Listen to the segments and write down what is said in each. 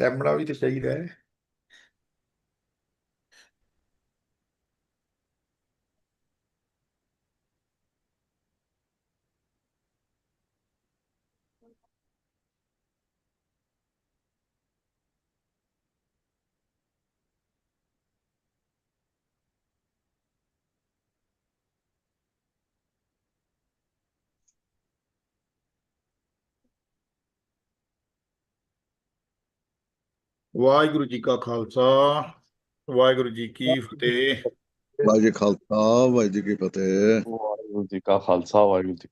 Stamina ਵੀ ਤੇ ਚਾਹੀਦਾ ਹੈ ਵਾਹਿਗੁਰੂ ਜੀ ਕਾ ਖਾਲਸਾ ਵਾਹਿਗੁਰੂ ਜੀ ਕੀ ਫਤਿਹ। ਵਾਹਿਗੁਰੂ ਜੀ ਖਾਲਸਾ ਵਾਹਿਗੁਰੂ ਜੀ ਕੀ ਫਤਿਹ। ਵਾਹਿਗੁਰੂ ਜੀ ਕਾ ਖਾਲਸਾ ਵਾਹਿਗੁਰੂ ਜੀ।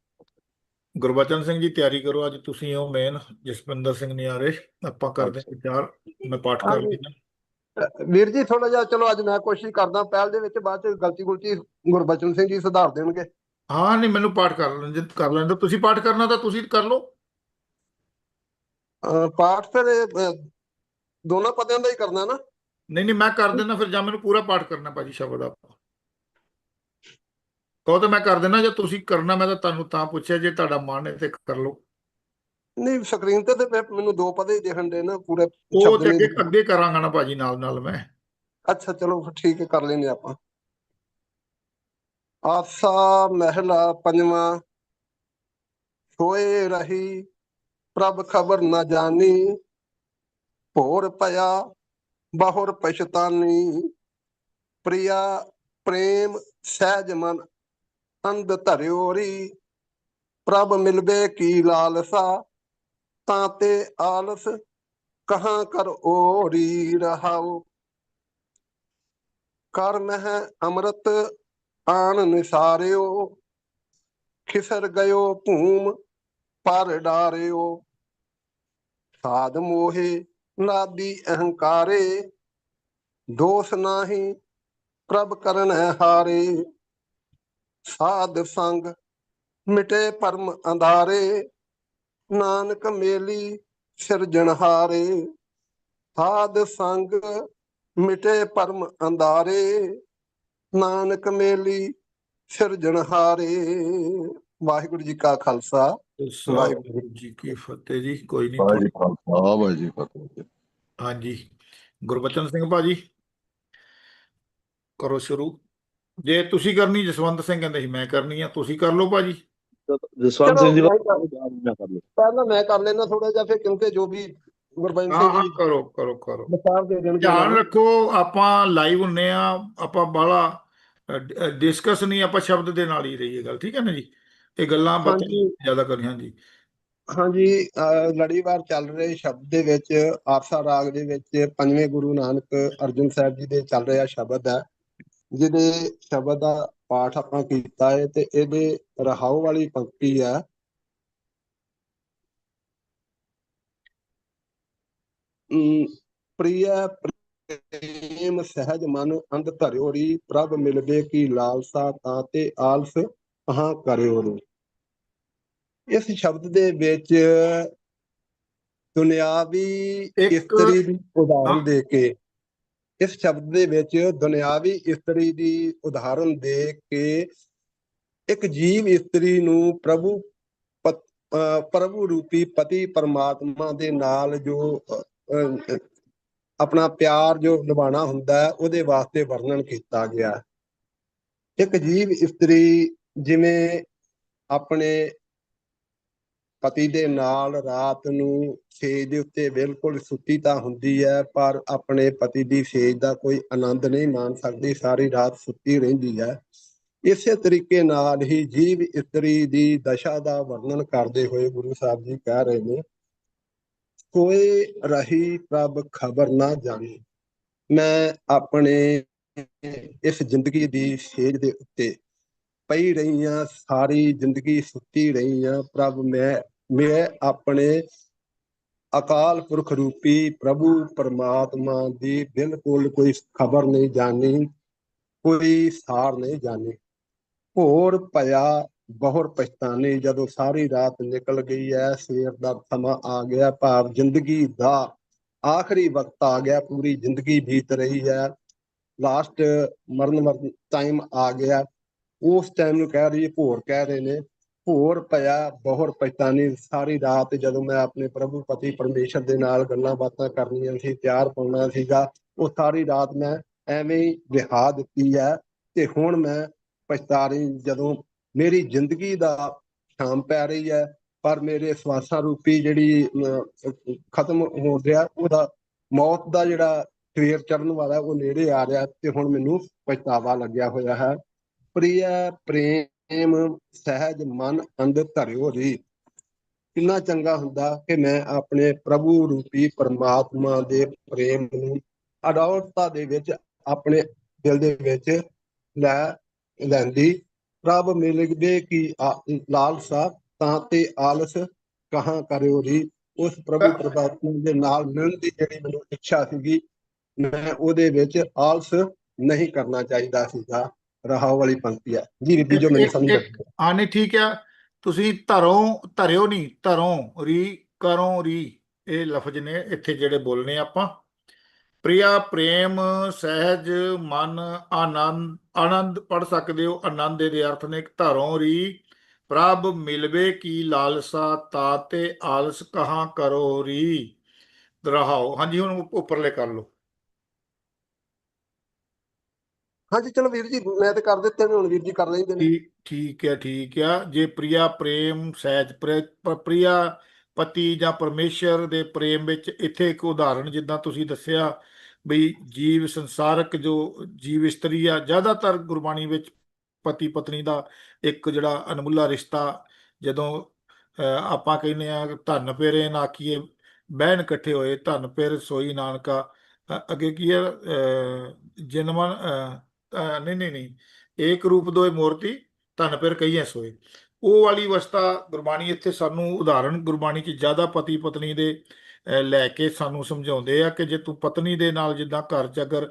ਗੁਰਬਚਨ ਸਿੰਘ ਜੀ ਤਿਆਰੀ ਕਰੋ ਅੱਜ ਤੁਸੀਂ ਹੋ ਮੇਨ ਜਸਵਿੰਦਰ ਸਿੰਘ ਨਿਆਰੇ। ਆਪਾਂ ਕਰਦੇ ਹਾਂ ਵਿਚਾਰ ਮੈਂ ਪਾਠ ਕਰ ਅ, ਵੀਰ ਜੀ ਥੋੜਾ ਜਿਹਾ ਚਲੋ ਅੱਜ ਮੈਂ ਕੋਸ਼ਿਸ਼ ਕਰਦਾ ਪਹਿਲ ਦੇ ਵਿੱਚ ਬਾਅਦ ਚ ਗਲਤੀ ਗੁਲਤੀ ਗੁਰਬਚਨ ਸਿੰਘ ਜੀ ਸੁਧਾਰ ਦੇਣਗੇ। ਹਾਂ ਨਹੀਂ ਮੈਨੂੰ ਪਾਠ ਕਰ ਲੈਣ ਜੇ ਕਰ ਲੈਣ। ਤੁਸੀਂ ਪਾਠ ਕਰਨਾ ਤਾਂ ਤੁਸੀਂ ਕਰ ਲਓ। ਪਾਠ ਫਿਰ ਦੋਨਾਂ ਪਦਿਆਂ ਦਾ ਹੀ ਕਰਨਾ ਨਾ। ਨਹੀਂ ਨਹੀਂ ਮੈਂ ਕਰ ਦਿੰਦਾ ਫਿਰ ਜਾਂ ਮੈਨੂੰ ਪੂਰਾ ਪਾਠ ਕਰਨਾ ਭਾਜੀ ਸ਼ਬਦ ਆਪਾਂ। ਕਹੋ ਤਾਂ ਮੈਂ ਕਰ ਦਿੰਦਾ ਜੇ ਤੁਸੀਂ ਕਰਨਾ ਮੈਂ ਤਾਂ ਤੁਹਾਨੂੰ ਤਾਂ ਪੁੱਛਿਆ ਜੇ ਤੁਹਾਡਾ ਮਨ ਹੈ ਤੇ ਕਰ ਲਓ। ਨਹੀਂ ਸਕਰੀਨ ਤੇ ਤੇ ਮੈਨੂੰ ਦੋ ਪਦ ਹੀ ਦਿਖਣ ਦੇ ਨਾ ਪੂਰੇ ਉਹ ਤੇ ਅੱਗੇ ਅੱਗੇ ਕਰਾਂਗਾ ਨਾ ਭਾਜੀ ਨਾਲ ਨਾਲ ਮੈਂ। ਅੱਛਾ ਚਲੋ ਫਿਰ ਠੀਕ ਹੈ ਕਰ ਲੈਂਦੇ ਆਪਾਂ। ਆਸਾ ਮਹਿਲਾ ਪੰਜਵਾਂ ਸੋਏ ਰਹੀ ਪ੍ਰਭ ਖਬਰ ਨਾ ਜਾਣੀ। ਭੋਰ ਪਿਆ ਬਹੁਰ ਪਛਤਾਨੀ, ਪ੍ਰਿਆ, ਪ੍ਰੇਮ ਸਹਿਜ ਮਨ, ਅੰਧ ਧਰਿਓਰੀ ਪ੍ਰਭ ਮਿਲਵੇ ਕੀ ਲਾਲਸਾ, ਤਾਂ ਤੇ ਆਲਸ ਕਹਾਂ ਕਰ ਓਰੀ ਰਹਾਉ। ਕਰ ਮਹਿ ਅੰਮ੍ਰਿਤ ਆਣ ਨਿਸਾਰਿਓ, ਖਿਸਰ ਗਇਓ ਭੂਮ ਪਰ ਡਾਰਿਓ। ਸਾਧ ਮੋਹੇ ਨਾਦੀ ਅਹੰਕਾਰੇ ਦੋਸ ਨਾਹੀ ਪ੍ਰਭ ਕਰਨ ਹਾਰੇ। ਸਾਧ ਸੰਗ ਮਿਟੇ ਪਰਮ ਅੰਧਾਰੇ ਨਾਨਕ ਮੇਲੀ ਸਿਰਜਣਹਾਰੇ ਸਾਧ ਸੰਗ ਮਿਟੇ ਪਰਮ ਅੰਧਾਰੇ ਨਾਨਕ ਮੇਲੀ ਸਿਰਜਣਹਾਰੇ ਵਾਹਿਗੁਰੂ ਜੀ ਕਾ ਖਾਲਸਾ। ਵਾਹਿਗੁਰੂ ਜੀ ਕੀ ਫਤਿਹ ਜੀ ਕੋਈ ਨਹੀਂ ਵਾਹਿਗੁਰੂ ਜੀ ਫਤਿਹ। ਹਾਂਜੀ। ਗੁਰਬਚਨ ਸਿੰਘ ਭਾਜੀ। ਕਰੋ ਸ਼ੁਰੂ। ਜੇ ਤੁਸੀਂ ਕਰਨੀ ਜਸਵੰਤ ਸਿੰਘ ਕਹਿੰਦੇ ਸੀ ਮੈਂ ਕਰਨੀ ਆ ਤੁਸੀਂ ਕਰ ਲਓ ਭਾਜੀ। ਜਸਵੰਤ ਸਿੰਘ ਜੀ ਪਹਿਲਾਂ ਮੈਂ ਕਰ ਲੈਣਾ ਥੋੜਾ ਜਿਹਾ ਫਿਰ ਕਿਉਂਕਿ ਜੋ ਵੀ ਗੁਰਬਚਨ ਸਿੰਘ ਜੀ ਕਰੋ ਕਰੋ ਕਰੋ। ਵਿਚਾਰ ਦੇ ਦੇਣਗੇ। ਧਿਆਨ। ਰੱਖੋ ਆਪਾਂ ਲਾਈਵ ਹੁੰਨੇ ਆ ਆਪਾਂ ਬਾਹਲਾ ਡਿਸਕਸ ਨਹੀਂ ਆਪਾਂ ਸ਼ਬਦ ਦੇ ਨਾਲ ਹੀ ਰਹੀਏ ਗੱਲ ਠੀਕ ਹੈ ਨਾ ਜੀ? ਇਹ ਗੱਲਾਂ ਬਾਤਾਂ ਜ਼ਿਆਦਾ ਕਰਨੀਆਂ ਜੀ ਹਾਂਜੀ, ਅਹ ਲੜੀਵਾਰ ਚੱਲ ਰਹੇ ਸ਼ਬਦ ਦੇ ਵਿੱਚ, ਆਰਸਾ ਰਾਗ ਦੇ ਵਿੱਚ ਪੰਜਵੇਂ ਗੁਰੂ ਨਾਨਕ ਅਰਜਨ ਸਾਹਿਬ ਜੀ ਦੇ ਚੱਲ ਰਿਹਾ ਸ਼ਬਦ ਹੈ, ਜਿਹਦੇ ਸ਼ਬਦ ਦਾ ਪਾਠ ਆਪਾਂ ਕੀਤਾ ਹੈ ਤੇ ਇਹਦੇ ਰਹਾਉ ਵਾਲੀ ਪੰਕਤੀ ਹੈ। ਪ੍ਰਿਯ ਪ੍ਰੇਮ ਸਹਿਜ ਮਨ ਅੰਧ ਧਰਿਓਰੀ, ਪ੍ਰਭ ਮਿਲਵੇ ਕੀ ਲਾਲਸਾ ਤਾਂ ਤੇ ਆਲਸ ਕਹਾਂ ਕਰਿਓ ਰੇ ਇਸ ਸ਼ਬਦ ਦੇ ਵਿੱਚ ਦੁਨਿਆਵੀ ਇਸਤਰੀ ਦੀ। ਉਦਾਹਰਨ ਦੇ ਕੇ ਇਸ ਸ਼ਬਦ ਦੇ ਵਿੱਚ ਦੁਨਿਆਵੀ ਇਸਤਰੀ ਦੀ ਉਦਾਹਰਨ ਦੇ ਕੇ ਇੱਕ ਜੀਵ ਇਸਤਰੀ ਨੂੰ ਪ੍ਰਭੂ ਪ੍ਰਭੂ ਰੂਪੀ ਪਤੀ ਪਰਮਾਤਮਾ ਦੇ ਨਾਲ ਜੋ ਆਪਣਾ ਪਿਆਰ ਜੋ ਨਿਭਾਉਣਾ ਹੁੰਦਾ ਹੈ ਉਹਦੇ ਵਾਸਤੇ ਵਰਣਨ ਕੀਤਾ ਗਿਆ। ਇੱਕ ਜੀਵ ਇਸਤਰੀ ਜਿਵੇਂ ਆਪਣੇ ਪਤੀ ਦੇ ਨਾਲ ਰਾਤ ਨੂੰ ਸੇਜ ਦੇ ਉੱਤੇ ਬਿਲਕੁਲ ਸੁੱਤੀ ਤਾਂ ਹੁੰਦੀ ਹੈ, ਪਰ ਆਪਣੇ ਪਤੀ ਦੀ ਸੇਜ ਦਾ ਕੋਈ ਆਨੰਦ ਨਹੀਂ ਮਾਣ ਸਕਦੀ, ਸਾਰੀ ਰਾਤ ਸੁੱਤੀ ਰਹਿੰਦੀ ਹੈ। ਇਸੇ ਤਰੀਕੇ ਨਾਲ ਹੀ ਜੀਵ ਇਸਤਰੀ ਦੀ ਦਸ਼ਾ ਦਾ ਵਰਣਨ ਕਰਦੇ ਹੋਏ ਗੁਰੂ ਸਾਹਿਬ ਜੀ ਕਹਿ ਰਹੇ ਨੇ, ਕੋਈ ਰਹੀ ਪ੍ਰਭ ਖਬਰ ਨਾ ਜਾਣੀ। ਮੈਂ ਆਪਣੇ ਇਸ ਜ਼ਿੰਦਗੀ ਦੀ ਸੇਜ ਦੇ ਉੱਤੇ ਪਈ ਰਹੀਆਂ ਸਾਰੀ ਜ਼ਿੰਦਗੀ ਸੁੱਤੀ ਰਹੀਆਂ ਪ੍ਰਭ, ਮੈਂ ਮੈਂ ਆਪਣੇ ਅਕਾਲ ਪੁਰਖ ਰੂਪੀ ਪ੍ਰਭੂ ਪਰਮਾਤਮਾ ਦੀ ਬਿਲਕੁਲ ਕੋਈ ਖਬਰ ਨਹੀਂ ਜਾਣੀ, ਕੋਈ ਸਾਰ ਨਹੀਂ ਜਾਣੀ। ਹੋਰ ਭਇਆ ਬਹੁਤ ਪਛਤਾਨੀ, ਜਦੋਂ ਸਾਰੀ ਰਾਤ ਨਿਕਲ ਗਈ ਹੈ ਸਵੇਰ ਦਾ ਸਮਾਂ ਆ ਗਿਆ, ਭਾਵ ਜ਼ਿੰਦਗੀ ਦਾ ਆਖਰੀ ਵਕਤ ਆ ਗਿਆ, ਪੂਰੀ ਜ਼ਿੰਦਗੀ ਬੀਤ ਰਹੀ ਹੈ ਲਾਸਟ ਮਰਨ ਮਰਨ ਟਾਈਮ ਆ ਗਿਆ। ਉਸ ਟਾਈਮ ਨੂੰ ਕਹਿ ਰਹੀ ਭੋਰ ਕਹਿ ਰਹੇ ਨੇ, ਭੋਰ ਪਿਆ ਬਹੁਤ ਪਛਤਾਨੀ ਸਾਰੀ ਰਾਤ ਜਦੋਂ ਮੈਂ ਆਪਣੇ ਪ੍ਰਭੂ ਪਤੀ ਪਰਮੇਸ਼ਰ ਦੇ ਨਾਲ ਗੱਲਾਂ ਬਾਤਾਂ ਕਰਨੀਆਂ ਸੀ, ਤਿਆਰ ਪਾਉਣਾ ਸੀਗਾ, ਉਹ ਸਾਰੀ ਰਾਤ ਮੈਂ ਐਵੇਂ ਹੀ ਵਿਹਾ ਦਿੱਤੀ ਹੈ ਤੇ ਹੁਣ ਮੈਂ ਪਛਤਾ ਰਹੀ ਜਦੋਂ ਮੇਰੀ ਜ਼ਿੰਦਗੀ ਦਾ ਸ਼ਾਮ ਪੈ ਰਹੀ ਹੈ, ਪਰ ਮੇਰੇ ਸਵਾਸਾਂ ਰੂਪੀ ਜਿਹੜੀ ਖਤਮ ਹੋ ਰਿਹਾ, ਉਹਦਾ ਮੌਤ ਦਾ ਜਿਹੜਾ ਸਵੇਰ ਚੜਨ ਵਾਲਾ, ਉਹ ਨੇੜੇ ਆ ਰਿਹਾ ਤੇ ਹੁਣ ਮੈਨੂੰ ਪਛਤਾਵਾ ਲੱਗਿਆ ਹੋਇਆ ਹੈ। ਪ੍ਰਿਯ ਪ੍ਰੇਮ ਸਹਿਜ ਮਨ ਅੰਦਰ ਧਰਿਓ ਜੀ। ਕਿੰਨਾ ਚੰਗਾ ਹੁੰਦਾ ਕਿ ਮੈਂ ਆਪਣੇ ਪ੍ਰਭੂ ਰੂਪੀ ਪਰਮਾਤਮਾ ਦੇ ਪ੍ਰੇਮ ਨੂੰ ਅਡੌਲਤਾ ਦੇ ਵਿੱਚ ਆਪਣੇ ਦਿਲ ਦੇ ਵਿੱਚ ਲੈ ਲੈਂਦੀ। ਪ੍ਰਭ ਮਿਲਦੇ ਕੀ ਆ- ਲਾਲਸਾ, ਤਾਂ ਤੇ ਆਲਸ ਕਹਾਂ ਕਰਿਓ ਜੀ। ਉਸ ਪ੍ਰਭੂ ਪਰਮਾਤਮਾ ਦੇ ਨਾਲ ਮਿਲਣ ਦੀ ਜਿਹੜੀ ਮੈਨੂੰ ਇੱਛਾ ਸੀਗੀ, ਮੈਂ ਉਹਦੇ ਵਿੱਚ ਆਲਸ ਨਹੀਂ ਕਰਨਾ ਚਾਹੀਦਾ ਸੀਗਾ। ਰਹਾ ਵਾਲੀ ਪੰਕਤੀ ਹੈ ਜੀ ਰਿੱਧੀ ਜੋ ਮੈਨੂੰ ਸਮਝ ਹਾਂ ਨਹੀਂ ਠੀਕ ਆ। ਤੁਸੀਂ ਧਰੋਂ ਧਰਿਓ ਨਹੀਂ ਧਰੋਂ ਰੀ ਕਰੋ ਰੀ ਇਹ ਲਫ਼ਜ਼ ਨੇ ਇੱਥੇ ਜਿਹੜੇ ਬੋਲਨੇ ਆਪਾਂ। ਪ੍ਰਿਆ ਪ੍ਰੇਮ ਸਹਿਜ ਮਨ ਆਨੰਦ ਆਨੰਦ ਪੜ ਸਕਦੇ ਹੋ। ਆਨੰਦ ਦੇ ਅਰਥ ਨੇ ਇੱਕ ਧਰੋਂ ਰੀ ਪ੍ਰਭ ਮਿਲਵੇ ਕੀ ਲਾਲਸਾ ਤਾਤੇ ਆਲਸ ਕਹਾਂ ਕਰੋ ਰੀ। ਰਹਾਓ। ਹਾਂਜੀ ਹੁਣ ਉੱਪਰਲੇ ਕਰ ਲਓ। ਹਾਂਜੀ ਚਲੋ ਵੀਰ ਜੀ ਮੈਂ ਤੇ ਕਰ ਦਿੱਤੇ ਨੇ ਹੁਣ ਵੀਰ ਜੀ ਕਰ ਲੈਂਦੇ ਨੇ। ਠੀਕ ਠੀਕ ਹੈ ਠੀਕ ਆ। ਜੇ ਪ੍ਰਿਆ ਪ੍ਰੇਮ ਸਹਿਜ ਪ੍ਰੇ ਪ- ਪ੍ਰਿਆ ਪਤੀ ਜਾਂ ਪਰਮੇਸ਼ਰ ਦੇ ਪ੍ਰੇਮ ਵਿੱਚ ਇੱਥੇ ਇੱਕ ਉਦਾਹਰਣ ਜਿੱਦਾਂ ਤੁਸੀਂ ਦੱਸਿਆ ਵੀ ਜੀਵ ਸੰਸਾਰਕ ਜੋ ਜੀਵ ਇਸਤਰੀ ਆ ਜ਼ਿਆਦਾਤਰ ਗੁਰਬਾਣੀ ਵਿੱਚ ਪਤੀ ਪਤਨੀ ਦਾ ਇੱਕ ਜਿਹੜਾ ਅਣਮੁੱਲਾ ਰਿਸ਼ਤਾ ਜਦੋਂ ਅਹ, ਆਪਾਂ ਕਹਿੰਦੇ ਆ ਧੰਨ ਪੇਰੇ ਨਾਕੀਏ ਬਹਿਣ ਇਕੱਠੇ ਹੋਏ ਧੰਨ ਪੇਰ ਸੋਈ ਨਾਨਕਾ ਅ- ਅੱਗੇ ਕੀ ਹੈ ਅਹ, ਜਨਮਨ ਅਹ, ਨਹੀਂ ਨਹੀਂ ਨਹੀਂ। ਏਕ ਰੂਪ ਦੋਇ ਮੂਰਤੀ, ਧਨ ਫਿਰ ਕਹੀਏ ਸੋਏ। ਉਹ ਵਾਲੀ ਅਵਸਥਾ ਗੁਰਬਾਣੀ ਇੱਥੇ ਸਾਨੂੰ ਉਦਾਹਰਣ, ਗੁਰਬਾਣੀ 'ਚ ਜ਼ਿਆਦਾ ਪਤੀ ਪਤਨੀ ਦੇ ਲੈ ਕੇ ਸਾਨੂੰ ਸਮਝਾਉਂਦੇ ਆ ਕਿ ਜੇ ਤੂੰ ਪਤਨੀ ਦੇ ਨਾਲ ਜਿੱਦਾਂ ਘਰ 'ਚ ਅਗਰ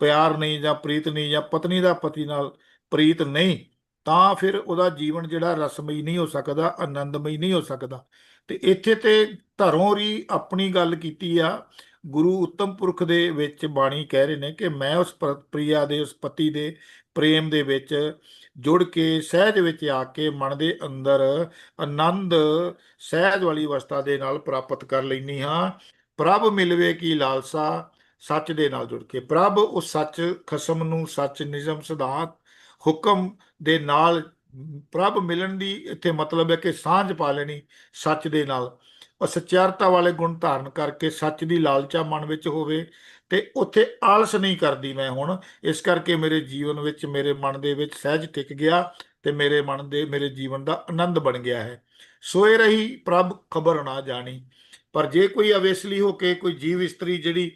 ਪਿਆਰ ਨਹੀਂ ਜਾਂ ਪ੍ਰੀਤ ਨਹੀਂ ਜਾਂ ਪਤਨੀ ਦਾ ਪਤੀ ਨਾਲ ਪ੍ਰੀਤ ਨਹੀਂ, ਤਾਂ ਫਿਰ ਉਹਦਾ ਜੀਵਨ ਜਿਹੜਾ ਰਸਮਈ ਨਹੀਂ ਹੋ ਸਕਦਾ, ਆਨੰਦਮਈ ਨਹੀਂ ਹੋ ਸਕਦਾ। ਤੇ ਇੱਥੇ ਤੇ ਧਰੋਂ ਰੀ ਆਪਣੀ ਗੱਲ ਕੀਤੀ ਆ ਗੁਰੂ ਉੱਤਮ ਪੁਰਖ ਦੇ ਵਿੱਚ ਬਾਣੀ ਕਹਿ ਰਹੇ ਨੇ ਕਿ ਮੈਂ ਉਸ ਪ੍ਰ- ਪ੍ਰਿਆ ਦੇ, ਉਸ ਪਤੀ ਦੇ ਪ੍ਰੇਮ ਦੇ ਵਿੱਚ ਜੁੜ ਕੇ ਸਹਿਜ ਵਿੱਚ ਆ ਕੇ ਮਨ ਦੇ ਅੰਦਰ ਆਨੰਦ ਸਹਿਜ ਵਾਲੀ ਅਵਸਥਾ ਦੇ ਨਾਲ ਪ੍ਰਾਪਤ ਕਰ ਲੈਣੀ ਹਾਂ। ਪ੍ਰਭ ਮਿਲਵੇ ਕੀ ਲਾਲਸਾ ਸੱਚ ਦੇ ਨਾਲ ਜੁੜ ਕੇ। ਪ੍ਰਭ ਉਹ ਸੱਚ ਖਸਮ ਨੂੰ ਸੱਚ ਨਿਯਮ ਸਿਧਾਂਤ ਹੁਕਮ ਦੇ ਨਾਲ, ਪ੍ਰਭ ਮਿਲਣ ਦੀ ਇੱਥੇ ਮਤਲਬ ਹੈ ਕਿ ਸਾਂਝ ਪਾ ਲੈਣੀ ਸੱਚ ਦੇ ਨਾਲ। ਉਹ ਸੱਚਿਆਰਤਾ ਵਾਲੇ ਗੁਣ ਧਾਰਨ ਕਰਕੇ ਸੱਚ ਦੀ ਲਾਲਚਾ ਮਨ ਵਿੱਚ ਹੋਵੇ ਤੇ ਉੱਥੇ ਆਲਸ ਨਹੀਂ ਕਰਦੀ ਮੈਂ ਹੁਣ। ਇਸ ਕਰਕੇ ਮੇਰੇ ਜੀਵਨ ਵਿੱਚ, ਮੇਰੇ ਮਨ ਦੇ ਵਿੱਚ ਸਹਿਜ ਟਿਕ ਗਿਆ ਤੇ ਮੇਰੇ ਮਨ ਦੇ, ਮੇਰੇ ਜੀਵਨ ਦਾ ਆਨੰਦ ਬਣ ਗਿਆ ਹੈ। ਸੋਏ ਰਹੀ ਪ੍ਰਭ, ਖਬਰ ਨਾ ਜਾਣੀ। ਪਰ ਜੇ ਕੋਈ ਅਵੇਸਲੀ ਹੋ ਕੇ ਕੋਈ ਜੀਵ ਇਸਤਰੀ ਜਿਹੜੀ,